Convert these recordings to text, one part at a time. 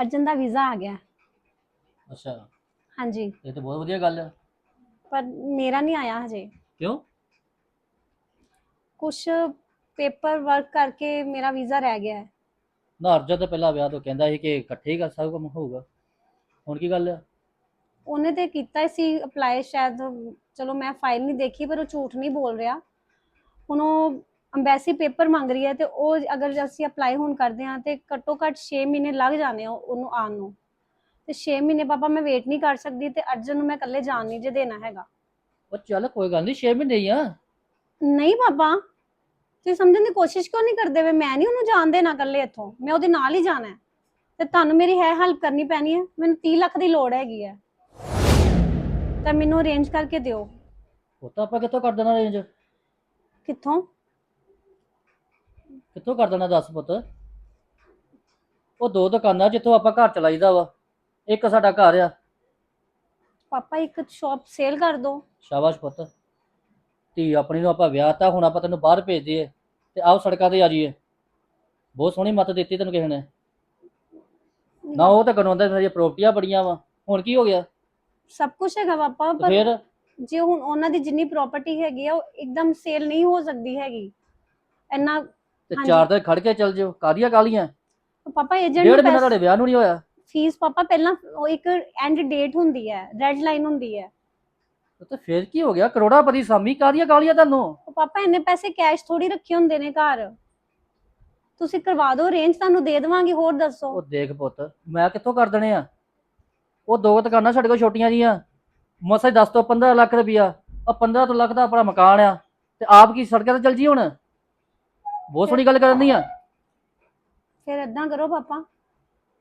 ਅਰਜਨ ਦਾ visa ਆ ਗਿਆ। ਅੱਛਾ। ਹਾਂਜੀ। ਇਹ ਤਾਂ ਬਹੁਤ ਵਧੀਆ ਗੱਲ ਆ। ਪਰ ਮੇਰਾ ਨਹੀਂ ਆਇਆ ਹਜੇ। ਕਿਉਂ? ਕੁਝ ਪੇਪਰ ਵਰਕ ਕਰਕੇ ਮੇਰਾ ਵੀਜ਼ਾ ਰਹਿ ਗਿਆ ਹੈ। ਨਾ ਅਰਜਨ ਤਾਂ ਪਹਿਲਾਂ ਵਿਆਹ ਤੋਂ ਕਹਿੰਦਾ ਸੀ ਕਿ ਇਕੱਠੇ ਹੀ ਕਰ ਸਭ ਕੰਮ ਹੋਊਗਾ। ਹੁਣ ਕੀ ਗੱਲ ਆ? ਉਹਨੇ ਤੇ ਕੀਤਾ ਹੀ ਸੀ ਅਪਲਾਈ ਸ਼ਾਇਦ। ਚਲੋ ਮੈਂ ਫਾਈਲ ਨਹੀਂ ਦੇਖੀ ਪਰ ਉਹ ਝੂਠ ਨਹੀਂ ਬੋਲ ਰਿਹਾ। ਹੁਣ ਉਹ ਅੰਬੈਸੀ ਪੇਪਰ ਮੰਗ ਰਹੀ ਹੈ ਤੇ ਉਹ ਅਗਰ ਅਸੀਂ ਅਪਲਾਈ ਹੁਣ ਕਰਦੇ ਹਾਂ ਤੇ ਘੱਟੋ ਘੱਟ 6 ਮਹੀਨੇ ਲੱਗ ਜਾਣੇ ਆ ਉਹਨੂੰ ਆਉਣ ਨੂੰ। ਤੇ 6 ਮਹੀਨੇ ਪਾਪਾ ਮੈਂ ਵੇਟ ਨਹੀਂ ਕਰ ਸਕਦੀ ਤੇ ਅਰਜਨ ਨੂੰ ਮੈਂ ਇਕੱਲੇ ਜਾਣ ਨਹੀਂ ਜੇ ਦੇਣਾ ਹੈਗਾ। ਉਹ ਚੱਲ ਕੋਈ ਗੱਲ ਨਹੀਂ 6 ਮਹੀਨੇ ਹੀ ਆ। ਨਹੀਂ ਪਾਪਾ ਤੁਸੀਂ ਸਮਝਣ ਦੀ ਕੋਸ਼ਿਸ਼ ਕਿਉਂ ਨਹੀਂ ਕਰਦੇ ਵੇ ਮੈਂ ਨਹੀਂ ਉਹਨੂੰ ਜਾਣ ਦੇਣਾ ਇਕੱਲੇ ਇੱਥੋਂ ਮੈਂ ਉਹਦੇ ਨਾਲ ਹੀ ਜਾਣਾ ਹੈ। ਤੇ ਤੁਹਾਨੂੰ ਮੇਰੀ ਹੈ ਹੈਲਪ ਕਰਨੀ ਪੈਣੀ ਹੈ ਮੈਨੂੰ 30 ਲੱਖ ਦੀ ਲੋੜ ਹੈਗੀ ਹੈ। ਤਾਂ ਮੈਨੂੰ ਅਰੇਂਜ ਕਰਕੇ ਦਿਓ। ਉਹ ਤਾਂ ਆਪਾਂ ਕਿੱਥੋਂ ਕਰ ਦੇਣਾ ਰੇਂਜ ਕਿੱਥੋਂ? ਕਿੱਥੋਂ ਕਰ ਦੇਣਾ ਦੱਸ ਪੁੱਤ? ਉਹ ਦੋ ਦੁਕਾਨਾਂ ਜਿੱਥੋਂ ਆਪਾਂ ਘਰ ਚਲਾਈਦਾ ਵਾ। ਇੱਕ ਸਾਡਾ ਘਰ ਆ। ਪਾਪਾ ਇੱਕ ਸ਼ਾਪ ਸੇਲ ਕਰ ਦੋ। ਸ਼ਾਬਾਸ਼ ਪੁੱਤ। ਧੀ ਆਪਣੀ ਨੂੰ ਆਪਾਂ ਵਿਆਹਤਾ ਹੁਣ ਆਪਾਂ ਤੈਨੂੰ ਬਾਹਰ ਭੇਜ ਦਈਏ ਤੇ ਆਓ ਸੜਕਾਂ ਤੇ ਆ ਜਾਈਏ। ਬਹੁਤ ਸੋਹਣੀ ਮੱਤ ਦਿੱਤੀ ਤੈਨੂੰ ਕਿਸੇ ਨੇ। ਨਾ ਉਹ ਤਾਂ ਗਣਾਉਂਦਾ ਮੇਰੀਆਂ ਪ੍ਰਾਪਰਟੀਆਂ ਬੜੀਆਂ ਵਾ। ਹੁਣ ਕੀ ਹੋ ਗਿਆ? ਸਭ ਕੁਝ ਹੈਗਾ ਪਾਪਾ ਤੇ ਪਰ ਫਿਰ? ਜੇ ਹੁਣ ਉਹਨਾਂ ਦੀ ਜਿੰਨੀ ਪ੍ਰਾਪਰਟੀ ਹੈਗੀ ਆ ਉਹ ਇੱਕਦਮ ਸੇਲ ਨਹੀਂ ਹੋ ਸਕਦੀ ਹੈਗੀ। ਇੰਨਾ ਤੇ ਹਾਂਜੀ। ਚਾਰ ਦਿਨ ਖੜ ਕੇ ਚੱਲ ਜਿਓ। ਕਾਦੀਆਂ ਕਾਲੀਆਂ ਪਾਪਾ ਏਜੰਟ ਡੇਢ ਮਹੀਨਾ ਤੁਹਾਡੇ ਵਿਆਹ ਨੂੰ ਨਹੀਂ ਹੋਇਆ? ਫੀਸ ਪਾਪਾ ਪਹਿਲਾਂ ਉਹ ਇੱਕ ਐਂਡ ਡੇਟ ਹੁੰਦੀ ਹੈ ਰੈਡ ਲਾਈਨ ਹੁੰਦੀ ਹੈ। ਤੇ ਫਿਰ ਕੀ ਹੋ ਗਿਆ? ਕਰੋੜਾਪਤੀ ਸਾਮੀ ਕਾਦੀਆਂ ਕਾਲੀਆਂ ਤੁਹਾਨੂੰ? ਉਹ ਪਾਪਾ ਇੰਨੇ ਪੈਸੇ ਕੈਸ਼ ਥੋੜੀ ਰੱਖੇ ਹੁੰਦੇ ਨੇ ਘਰ। ਤੁਸੀਂ ਕਰਵਾ ਦਿਓ ਰੇਂਜ ਤੁਹਾਨੂੰ ਦੇ ਦੇਵਾਂਗੇ ਹੋਰ ਦੱਸੋ। ਉਹ ਦੇਖ ਪੁੱਤ ਮੈਂ ਕਿੱਥੋਂ ਕਰ ਦੇਣੇ ਆ? ਉਹ ਦੋ ਦੁਕਾਨਾਂ ਸਾਡੇ ਕੋਲ ਛੋਟੀਆਂ ਜੀਆਂ। ਮਸਾ 10 ਤੋਂ 15 ਲੱਖ ਰੁਪਈਆ ਉਹ 15 ਤੋਂ ਲੱਖ ਦਾ ਆਪਣਾ ਮਕਾਨ ਆ। ਤੇ ਆਪ ਕੀ ਸੜਕਾਂ ਤੇ ਚੱਲ ਜੀ ਹੁਣ? ਬਹੁਤ ਸੋਹਣੀ ਗੱਲ ਕਰਨੀ ਆ। ਫਿਰ ਏਦਾਂ ਕਰੋ ਪਾਪਾ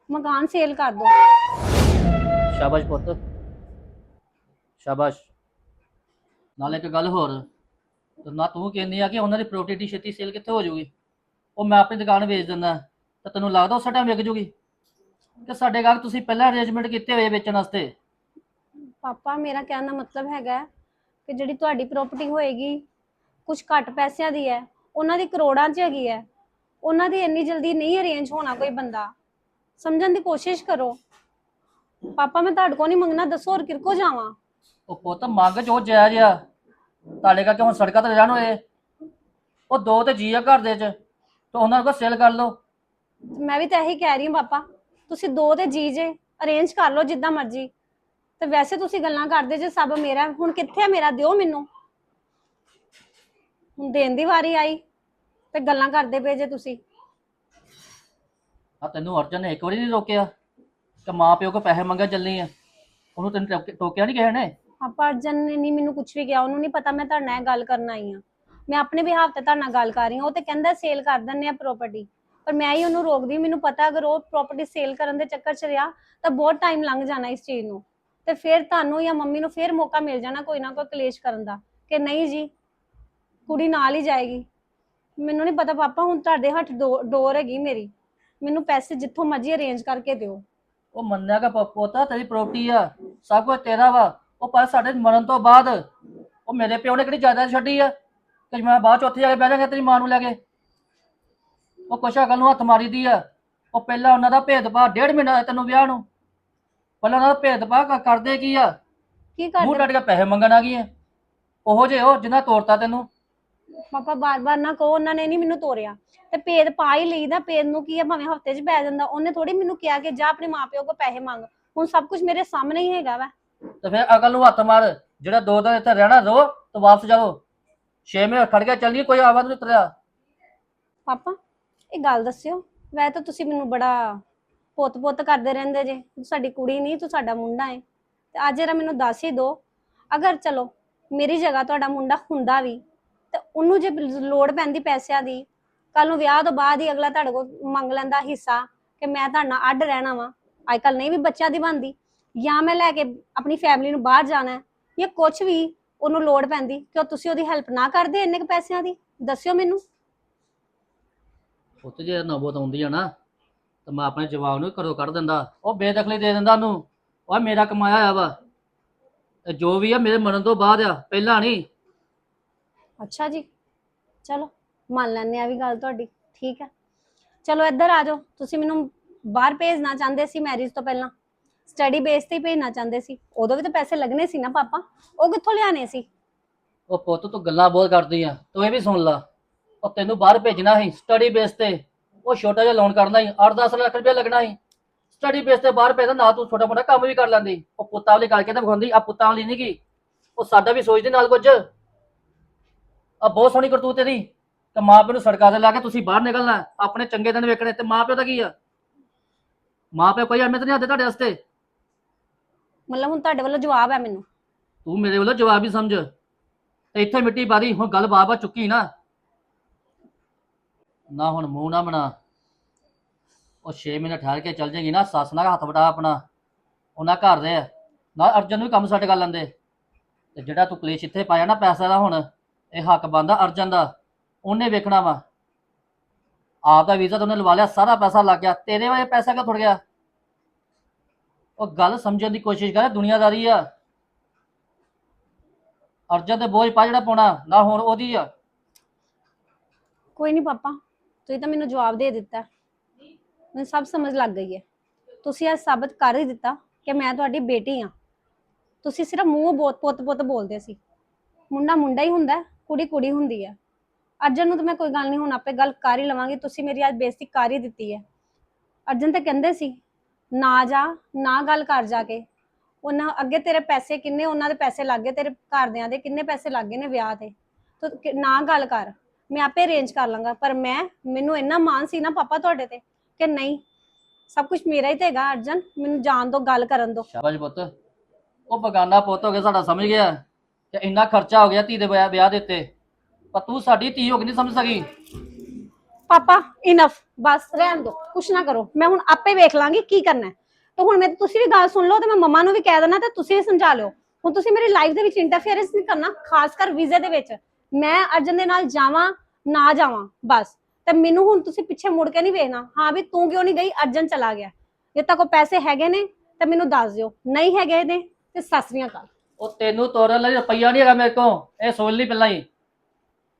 ਮਕਾਨ ਸੇਲ ਕਰ ਦਿਓ। ਸ਼ਾਬਾਸ਼ ਪੁੱਤ। ਸ਼ਾਬਾਸ਼। ਨਾਲ ਇੱਕ ਗੱਲ ਹੋਰ ਤੇ ਨਾ ਤੂੰ ਕਹਿੰਦੀ ਆ ਕਿ ਉਹਨਾਂ ਦੀ ਪ੍ਰਾਪਰਟੀ ਛੇਤੀ ਸੇਲ ਕਿੱਥੇ ਹੋ ਜਾਊਗੀ? ਉਹ ਮੈਂ ਆਪਣੀ ਦੁਕਾਨ ਵੇਚ ਦਿੰਦਾ ਤਾਂ ਤੈਨੂੰ ਲੱਗਦਾ ਉਸੇ ਟਾਈਮ ਵਿਕ ਜੂਗੀ? ਕਿ ਸਾਡੇ ਗਾਹਕ ਤੁਸੀਂ ਪਹਿਲਾਂ ਅਰੇਂਜਮੈਂਟ ਕੀਤੇ ਹੋਏ ਵੇਚਣ ਵਾਸਤੇ? ਪਾਪਾ ਮੇਰਾ ਕਹਿਣ ਦਾ ਮਤਲਬ ਹੈਗਾ ਕਿ ਜਿਹੜੀ ਤੁਹਾਡੀ ਪ੍ਰਾਪਰਟੀ ਹੋਏਗੀ ਕੁਝ ਘੱਟ ਪੈਸਿਆਂ ਦੀ ਹੈ। ਉਹਨਾਂ ਦੀ ਕਰੋੜਾਂ 'ਚ ਹੈਗੀ ਹੈ। ਉਹਨਾਂ ਦੀ ਇੰਨੀ ਜਲਦੀ ਨਹੀਂ ਅਰੇਂਜ ਹੋਣਾ ਕੋਈ ਬੰਦਾ। ਸਮਝਣ ਦੀ ਕੋਸ਼ਿਸ਼ ਕਰੋ। ਪਾਪਾ ਮੈਂ ਤੁਹਾਡੇ ਕੋਲ ਨਹੀਂ ਮੰਗਣਾ। ਦੱਸੋ ਹੋਰ ਕਿਰਕੋ ਜਾਵਾਂ? ਉਹ ਪੁੱਤ ਮੰਗ ਜੋ ਜਾਇਜ਼ ਆ ਤੁਹਾਡੇ ਕਰਕੇ ਹੁਣ ਸੜਕਾਂ ਤੇ ਰਹਿਣ ਹੋਏ। ਉਹ ਦੋ ਤੇ ਜੀ ਆ ਘਰ ਦੇ ਚ। ਤੇ ਉਹਨਾਂ ਕੋਲ ਸੇਲ ਕਰ ਲਓ। ਮੈਂ ਵੀ ਤਾਂ ਇਹੀ ਕਹਿ ਰਹੀ ਹਾਂ ਪਾਪਾ ਤੁਸੀਂ ਦੋ ਤੇ ਜੀ ਜੇ ਅਰੇਂਜ ਕਰ ਲਓ ਜਿੱਦਾਂ ਮਰਜ਼ੀ। ਤੇ ਵੈਸੇ ਤੁਸੀਂ ਗੱਲਾਂ ਕਰਦੇ ਜੇ ਸਭ ਮੇਰਾ। ਹੁਣ ਕਿੱਥੇ ਹੈ ਮੇਰਾ? ਦਿਓ ਮੈਨੂੰ। ਹੁਣ ਦੇਣ ਦੀ ਵਾਰੀ ਆਈ ਤੇ ਗੱਲਾਂ ਕਰਦੇ ਪਏ ਜੇ ਤੁਸੀਂ। ਆ ਤੈਨੂੰ ਅਰਜਨ ਨੇ ਇੱਕ ਵਾਰੀ ਨਹੀਂ ਰੋਕਿਆ ਕਿ ਮਾਂ ਪਿਓ ਕੋ ਪੈਸੇ ਮੰਗਾ ਚੱਲਣੀ ਆ। ਉਹਨੂੰ ਤੈਨੂੰ ਟੋਕ- ਟੋਕਿਆ ਨਹੀਂ ਕਿਸੇ ਨੇ? ਪਾਪਾ ਅਰਜਨ ਨੇ ਨਹੀਂ ਮੈਨੂੰ ਕੁਝ ਵੀ ਕਿਹਾ ਉਹਨੂੰ ਨਹੀਂ ਪਤਾ ਮੈਂ ਤੁਹਾਡੇ ਨਾਲ ਇਹ ਗੱਲ ਕਰਨ ਆਈ ਹਾਂ ਮੈਂ ਆਪਣੇ ਬਿਹਾਫ ਤੇ ਤੁਹਾਡੇ ਨਾਲ ਗੱਲ ਕਰ ਰਹੀ ਹਾਂ ਉਹ ਤੇ ਕਹਿੰਦਾ ਸੇਲ ਕਰ ਦਿੰਨੇ ਆ ਪ੍ਰਾਪਰਟੀ ਪਰ ਮੈਂ ਹੀ ਉਹਨੂੰ ਰੋਕਦੀ ਮੈਨੂੰ ਪਤਾ ਅਗਰ ਉਹ ਪ੍ਰਾਪਰਟੀ ਸੇਲ ਕਰਨ ਦੇ ਚੱਕਰ 'ਚ ਰਿਹਾ ਤਾਂ ਬਹੁਤ ਟਾਈਮ ਲੰਘ ਜਾਣਾ ਇਸ ਚੀਜ਼ ਨੂੰ। ਤੇ ਫਿਰ ਤੁਹਾਨੂੰ ਜਾਂ ਮੰਮੀ ਨੂੰ ਫਿਰ ਮੌਕਾ ਮਿਲ ਜਾਣਾ ਕੋਈ ਨਾ ਕੋਈ ਕਲੇਸ਼ ਕਰਨ ਦਾ ਕਿ ਨਹੀਂ ਜੀ ਕੁੜੀ ਨਾਲ ਹੀ ਜਾਏਗੀ। ਮੈਨੂੰ ਨਹੀਂ ਪਤਾ ਪਾਪਾ ਹੁਣ ਤੁਹਾਡੇ ਹੱਥ ਡੋ- ਡੋਰ ਹੈਗੀ ਮੇਰੀ। ਮੈਨੂੰ ਪੈਸੇ ਜਿੱਥੋਂ ਮਰਜ਼ੀ ਅਰੇਂਜ ਕਰਕੇ ਦਿਓ। ਉਹ ਮੰਨਿਆ ਕਿ ਪ- ਪੋਤਾ ਤੇਰੀ ਪ੍ਰਾਪਰਟੀ ਆ। ਸਭ ਕੁਝ ਤੇਰਾ ਵਾ। ਉਹ ਪਰ ਸਾਡੇ ਮਰਨ ਤੋਂ ਬਾਅਦ ਉਹ ਮੇਰੇ ਪਿਓ ਨੇ ਕਿਹੜੀ ਜਾਇਦਾਦ ਛੱਡੀ ਆ? ਕਿ ਮੈਂ ਬਾਅਦ ਚ ਉੱਥੇ ਜਾ ਕੇ ਬਹਿ ਜਾਗਾ ਤੇਰੀ ਮਾਂ ਨੂੰ ਲੈ ਕੇ। ਉਹ ਕੁਛ ਅਕਲ ਨੂੰ ਹੱਥ ਮਾਰੀ ਦੀ ਆ। ਉਹ ਪਹਿਲਾਂ ਉਹਨਾਂ ਦਾ ਭੇਦਭਾਵ ਡੇਢ ਮਹੀਨਾ ਹੋਇਆ ਤੈਨੂੰ ਵਿਆਹ ਨੂੰ। ਪਹਿਲਾਂ ਉਹਨਾਂ ਦਾ ਭੇਦਭਾਵ ਕ- ਕਰਦੇ ਕੀ ਆ? ਕੀ ਮੂੰਹ ਕਰਦੇ ਟੱਟ ਕੇ ਪੈਸੇ ਮੰਗਣ ਆ ਗਈ ਆ ਉਹੋ ਜੇ ਉਹ ਜਿੰਨਾ ਤੋਰਤਾ ਤੈਨੂੰ। ਪਾਪਾ ਬਾਰ-ਬਾਰ ਨਾ ਕਹੋ ਉਹਨਾਂ ਨੇ ਨਹੀਂ ਮੈਨੂੰ ਤੋਰਿਆ। ਤੇ ਭੇਦ ਪਾ ਹੀ ਲਈਦਾ ਭੇਦ ਨੂੰ ਕੀ ਆ ਭਾਵੇਂ ਹਫ਼ਤੇ 'ਚ ਪੈ ਜਾਂਦਾ। ਉਹਨੇ ਥੋੜੀ ਮੈਨੂੰ ਕਿਹਾ ਕਿ ਜਾ ਆਪਣੇ ਮਾਪਿਓ ਕੋ ਪੈਸੇ ਮੰਗ। ਹੁਣ ਸਭ ਕੁਝ ਮੇਰੇ ਸਾਹਮਣੇ ਹੀ ਹੈਗਾ ਵਾ। ਤੇ ਫਿਰ ਅਕਲ ਨੂੰ ਹੱਥ ਮਾਰ। ਜਿਹੜਾ ਦੋ ਦਿਨ ਇੱਥੇ ਰਹਿਣਾ ਰੋ ਤੇ ਵਾਪਸ ਜਾਓ। ਛੇ ਮਹੀਨੇ ਖੜ ਕੇ ਚੱਲੀਏ ਕੋਈ ਆਵਾਜ਼ ਨਹੀਂ ਉਤਰਿਆ। ਪਾਪਾ ਇਹ ਗੱਲ ਦੱਸਿਓ। ਵੈ ਤਾਂ ਤੁਸੀਂ ਮੈਨੂੰ ਬੜਾ ਪੁੱਤ-ਪੁੱਤ ਕਰਦੇ ਰਹਿੰਦੇ ਜੇ। ਤੂੰ ਸਾਡੀ ਕੁੜੀ ਨਹੀਂ ਤੂੰ ਸਾਡਾ ਮੁੰਡਾ ਹੈ ਤੇ ਅੱਜ ਜਰਾ ਮੈਨੂੰ ਦੱਸ ਹੀ ਦੋ। ਅਗਰ ਚਲੋ ਮੇਰੀ ਜਗ੍ਹਾ ਤੁਹਾਡਾ ਮੁੰਡਾ ਹੁੰਦਾ ਵੀ। ਤੇ ਉਹਨੂੰ ਜੇ ਲੋੜ ਪੈਂਦੀ ਪੈਸਿਆਂ ਦੀ ਕੱਲ ਨੂੰ ਵਿਆਹ ਤੋਂ ਬਾਅਦ ਹੀ ਅਗਲਾ ਤੁਹਾਡੇ ਕੋਲ ਮੰਗ ਲੈਂਦਾ ਹਿੱਸਾ ਕਿ ਮੈਂ ਤੁਹਾਡੇ ਨਾਲ ਅੱਡ ਰਹਿਣਾ ਵਾਂ। ਅੱਜ ਕੱਲ ਨਹੀਂ ਵੀ ਬੱਚਿਆਂ ਦੀ ਬਣਦੀ। ਜਾਂ ਮੈਂ ਲੈ ਕੇ ਆਪਣੀ ਫੈਮਿਲੀ ਨੂੰ ਬਾਹਰ ਜਾਣਾ ਹੈ। ਜਾਂ ਕੁਝ ਵੀ ਉਹਨੂੰ ਲੋੜ ਪੈਂਦੀ ਕਿ ਤੁਸੀਂ ਉਹਦੀ ਹੈਲਪ ਨਾ ਕਰਦੇ ਇੰਨੇ ਕੁ ਪੈਸਿਆਂ ਦੀ? ਦੱਸਿਓ ਮੈਨੂੰ। ਉੱਥੇ ਜੇ ਨੌਬਤ ਆਉਂਦੀ ਆ ਨਾ, ਤਾਂ ਮੈਂ ਆਪਣੇ ਜਵਾਬ ਨੂੰ ਘਰੋਂ ਕੱਢ ਦਿੰਦਾ। ਉਹ ਬੇਦਖਲੀ ਦੇ ਦਿੰਦਾ ਉਹਨੂੰ। ਉਹ ਮੇਰਾ ਕਮਾਇਆ ਹੋਇਆ ਵਾ। ਤੇ ਜੋ ਵੀ ਆ ਮੇਰੇ ਮਰਨ ਤੋਂ ਬਾਅਦ ਆ, ਪਹਿਲਾਂ ਨਹੀਂ। ਅੱਛਾ ਜੀ। ਚਲੋ, ਮੰਨ ਲੈਂਦੇ ਆ ਵੀ ਗੱਲ ਤੁਹਾਡੀ ਠੀਕ ਹੈ। ਚਲੋ, ਇੱਧਰ ਆ ਜਾਓ। ਤੁਸੀਂ ਮੈਨੂੰ ਬਾਹਰ ਭੇਜਣਾ ਚਾਹੁੰਦੇ ਸੀ ਮੈਰਿਜ ਤੋਂ ਪਹਿਲਾਂ। ਸਟੱਡੀ ਬੇਸ ਤੇ ਹੀ ਭੇਜਣਾ ਚਾਹੁੰਦੇ ਸੀ। ਉਦੋਂ ਵੀ ਤਾਂ ਪੈਸੇ ਲੱਗਣੇ ਸੀ ਨਾ ਪਾਪਾ। ਉਹ ਕਿੱਥੋਂ ਲਿਆਣੇ ਸੀ? ਉਹ ਪੁੱਤ, ਤੂੰ ਗੱਲਾਂ ਬਹੁਤ ਕਰਦੀ ਆ। ਤੂੰ ਇਹ ਵੀ ਸੁਣ ਲਾ। ਉਹ ਤੈਨੂੰ ਬਾਹਰ ਭੇਜਣਾ ਸੀ ਸਟੱਡੀ ਬੇਸ ਤੇ। ਉਹ ਛੋਟਾ ਜਿਹਾ ਲੋਨ ਕਰਨਾ ਸੀ। 8-10 ਲੱਖ ਰੁਪਏ ਲੱਗਣਾ ਸੀ। ਸਟੱਡੀ ਬੇਸ ਤੇ ਬਾਹਰ ਭੇਜਦਾ ਨਾ ਤੂੰ ਛੋਟਾ ਮੋਟਾ ਕੰਮ ਵੀ ਕਰ ਲੈਂਦੀ। ਉਹ ਪੁੱਤਾਂ ਵਾਲੀ ਕਰਕੇ ਤਾਂ ਵਿਖਾਉਂਦੀ ਆ ਪੁੱਤਾਂ ਵਾਲੀ ਨਹੀਂ ਕੀ ਉਹ ਸਾਡਾ ਵੀ ਸੋਚਦੇ ਨਾਲ ਕੁਝ। ਆ ਬਹੁਤ ਸੋਹਣੀ ਕਰਤੂਤ ਤੇਰੀ ਤੇ ਮਾਂ ਪਿਓ ਨੂੰ ਸੜਕਾਂ ਤੇ ਲਾ ਕੇ ਤੁਸੀਂ ਬਾਹਰ ਨਿਕਲਣਾ ਆਪਣੇ ਚੰਗੇ ਦਿਨ ਵੇਖਣੇ ਤੇ ਮਾਂ ਪਿਓ ਦਾ ਕੀ ਆ? ਮਾਂ ਪਿਓ ਕੋਈ ਅਹਿਮੀਅਤ ਨਹੀਂ ਆਦੇ ਤੁਹਾਡੇ ਵਾਸਤੇ। ਮਤਲਬ ਹੁਣ ਤੁਹਾਡੇ ਵੱਲੋਂ ਜਵਾਬ ਹੈ ਮੈਨੂੰ। ਤੂੰ ਮੇਰੇ ਵੱਲੋਂ ਜਵਾਬ ਹੀ ਸਮਝ। ਤੇ ਇੱਥੇ ਮਿੱਟੀ ਪਾਦੀ ਹੁਣ ਗੱਲ ਬਾਬਾ ਚੁੱਕੀ ਨਾ। ਨਾ ਹੁਣ ਮੂੰਹ ਨਾ ਬਣਾ। ਉਹ 6 ਮਹੀਨੇ ਠਹਿਰ ਕੇ ਚੱਲ ਜਾਏਗੀ ਨਾ ਸੱਸ ਨਾਲ ਹੱਥ ਵਟਾ ਆਪਣਾ। ਉਹਨਾਂ ਘਰ ਦੇ ਆ। ਨਾ ਅਰਜਨ ਨੂੰ ਵੀ ਕੰਮ ਸੈੱਟ ਕਰ ਲੈਂਦੇ। ਤੇ ਜਿਹੜਾ ਤੂੰ ਕਲੇਸ਼ ਇੱਥੇ ਪਾਇਆ ਨਾ ਪੈਸਾ ਦਾ ਹੁਣ ਇਹ ਹੱਕ ਬੰਦਾ ਅਰਜਨ ਦਾ ਉਹਨੇ ਵੇਖਣਾ ਵਾ। ਆਪ ਦਾ ਵੀਜ਼ਾ ਤਾਂ ਉਹਨੇ ਲਵਾ ਲਿਆ ਸਾਰਾ ਪੈਸਾ ਲੱਗ ਗਿਆ। ਤੇਰੇ ਵਾਲੇ ਪੈਸਾ ਕਿਉਂ ਥੁੜ ਗਿਆ? ਉਹ ਗੱਲ ਸਮਝਣ ਦੀ ਕੋਸ਼ਿਸ਼ ਕਰ ਦੁਨੀਆਦਾਰੀ ਆ। ਅਰਜਨ ਤੇ ਬੋਝ ਪਾ ਜਿਹੜਾ ਪਾਉਣਾ ਨਾ ਹੁਣ ਉਹਦੀ ਆ। ਕੋਈ ਨਹੀਂ ਪਾਪਾ ਤੁਸੀਂ ਤਾਂ ਮੈਨੂੰ ਜਵਾਬ ਦੇ ਦਿੱਤਾ। ਮੈਨੂੰ ਸਭ ਸਮਝ ਲੱਗ ਗਈ ਹੈ। ਤੁਸੀਂ ਇਹ ਸਾਬਤ ਕਰ ਹੀ ਦਿੱਤਾ ਕਿ ਮੈਂ ਤੁਹਾਡੀ ਬੇਟੀ ਆ ਤੁਸੀਂ ਸਿਰਫ ਮੂੰਹ ਬਹੁਤ ਪੁੱਤ ਪੁੱਤ ਬੋਲਦੇ ਸੀ। ਮੁੰਡਾ ਮੁੰਡਾ ਹੀ ਹੁੰਦਾ ਹੈ, ਕੁੜੀ ਕੁੜੀ ਹੁੰਦੀ ਹੈ ਅਰਜਨ ਨੂੰ ਤਾਂ ਮੈਂ ਕੋਈ ਗੱਲ ਨਹੀਂ, ਹੁਣ ਆਪੇ ਗੱਲ ਕਰ ਹੀ ਲਵਾਂਗੀ। ਤੁਸੀਂ ਮੇਰੀ ਅੱਜ ਬੇਇੱਜ਼ਤੀ ਕਰ ਹੀ ਦਿੱਤੀ ਹੈ ਅਰਜਨ ਤਾਂ ਕਹਿੰਦੇ ਸੀ, ਨਾ ਜਾ, ਨਾ ਗੱਲ ਕਰ ਜਾ ਕੇ। ਉਹਨਾਂ ਅੱਗੇ ਤੇਰੇ ਪੈਸੇ ਕਿੰਨੇ, ਉਹਨਾਂ ਦੇ ਪੈਸੇ ਲੱਗ ਗਏ, ਤੇਰੇ ਘਰਦਿਆਂ ਦੇ ਕਿੰਨੇ ਪੈਸੇ ਲੱਗ ਗਏ ਨੇ ਵਿਆਹ ਤੇ। ਤੂੰ ਨਾ ਗੱਲ ਕਰ, ਮੈਂ ਆਪੇ ਅਰੇਂਜ ਕਰ ਲਾਂਗਾ ਪਰ ਮੈਂ, ਮੈਨੂੰ ਇੰਨਾ ਮਾਣ ਸੀ ਨਾ ਪਾਪਾ ਤੁਹਾਡੇ ਤੇ ਕਿ ਨਹੀਂ, ਸਭ ਕੁਝ ਮੇਰਾ ਹੀ ਤੇ ਹੈਗਾ ਅਰਜਨ। ਮੈਨੂੰ ਜਾਣ ਦੋ, ਗੱਲ ਕਰਨ ਦੋ। ਸ਼ਾਬਾਸ਼ ਪੁੱਤ। ਉਹ ਬਗਾਨਾ ਪੁੱਤ ਹੋ ਗਿਆ ਸਾਡਾ ਸਮਝ ਗਿਆ। ਤੇ ਇੰਨਾ ਖਰਚਾ ਹੋ ਗਿਆ ਧੀ ਦੇ ਵਿਆਹ ਵਿਆਹ ਦੇ ਉੱਤੇ। ਪਰ ਤੂੰ ਸਾਡੀ ਧੀ ਹੋ ਕੇ ਨਹੀਂ ਸਮਝ ਸਕੀ। ਪਾਪਾ ਇਨਫ ਬਸ, ਰਹਿਣ ਦੋ। ਕੁਛ ਨਾ ਕਰੋ। ਮੈਂ ਹੁਣ ਆਪੇ ਵੇਖ ਲਾਂਗੀ ਕੀ ਕਰਨਾ ਹੈ। ਤੇ ਹੁਣ ਮੈਂ ਤੁਸੀਂ ਵੀ ਗੱਲ ਸੁਣ ਲਓ ਤੇ ਮੈਂ ਮੰਮਾ ਨੂੰ ਵੀ ਕਹਿ ਦੇਣਾ ਤੇ ਤੁਸੀਂ ਵੀ ਸਮਝਾ ਲਿਓ। ਹੁਣ ਤੁਸੀਂ ਮੇਰੀ ਲਾਈਫ ਦੇ ਵਿੱਚ ਇੰਟਰਫੇਰੈਂਸ ਨਹੀਂ ਕਰਨਾ, ਖਾਸ ਕਰ ਵੀਜ਼ੇ ਦੇ ਵਿੱਚ। ਮੈਂ ਅਰਜਨ ਦੇ ਨਾਲ ਜਾਵਾਂ, ਨਾ ਜਾਵਾਂ, ਬਸ। ਤੇ ਮੈਨੂੰ ਹੁਣ ਤੁਸੀਂ ਪਿੱਛੇ ਮੁੜ ਕੇ ਨਹੀਂ ਵੇਖਣਾ। ਹਾਂ ਵੀ ਤੂੰ ਕਿਉਂ ਨਹੀਂ ਗਈ? ਅਰਜਨ ਚਲਾ ਗਿਆ। ਜੇ ਤਾਂ ਕੋ ਪੈਸੇ ਹੈਗੇ ਨੇ, ਤਾਂ ਮੈਨੂੰ ਦੱਸ ਦਿਓ। ਨਹੀਂ ਹੈਗੇ ਨੇ, ਤੇ ਸਤਿ ਸ੍ਰੀ ਅਕਾਲ। ਉਹ ਤੈਨੂੰ ਤੋਰਨ ਲਈ ਰੁਪਈਆ ਨਹੀਂ ਹੈਗਾ ਮੇਰੇ ਕੋਲ। ਇਹ ਸੋਚ ਲਈ ਪਹਿਲਾਂ ਹੀ।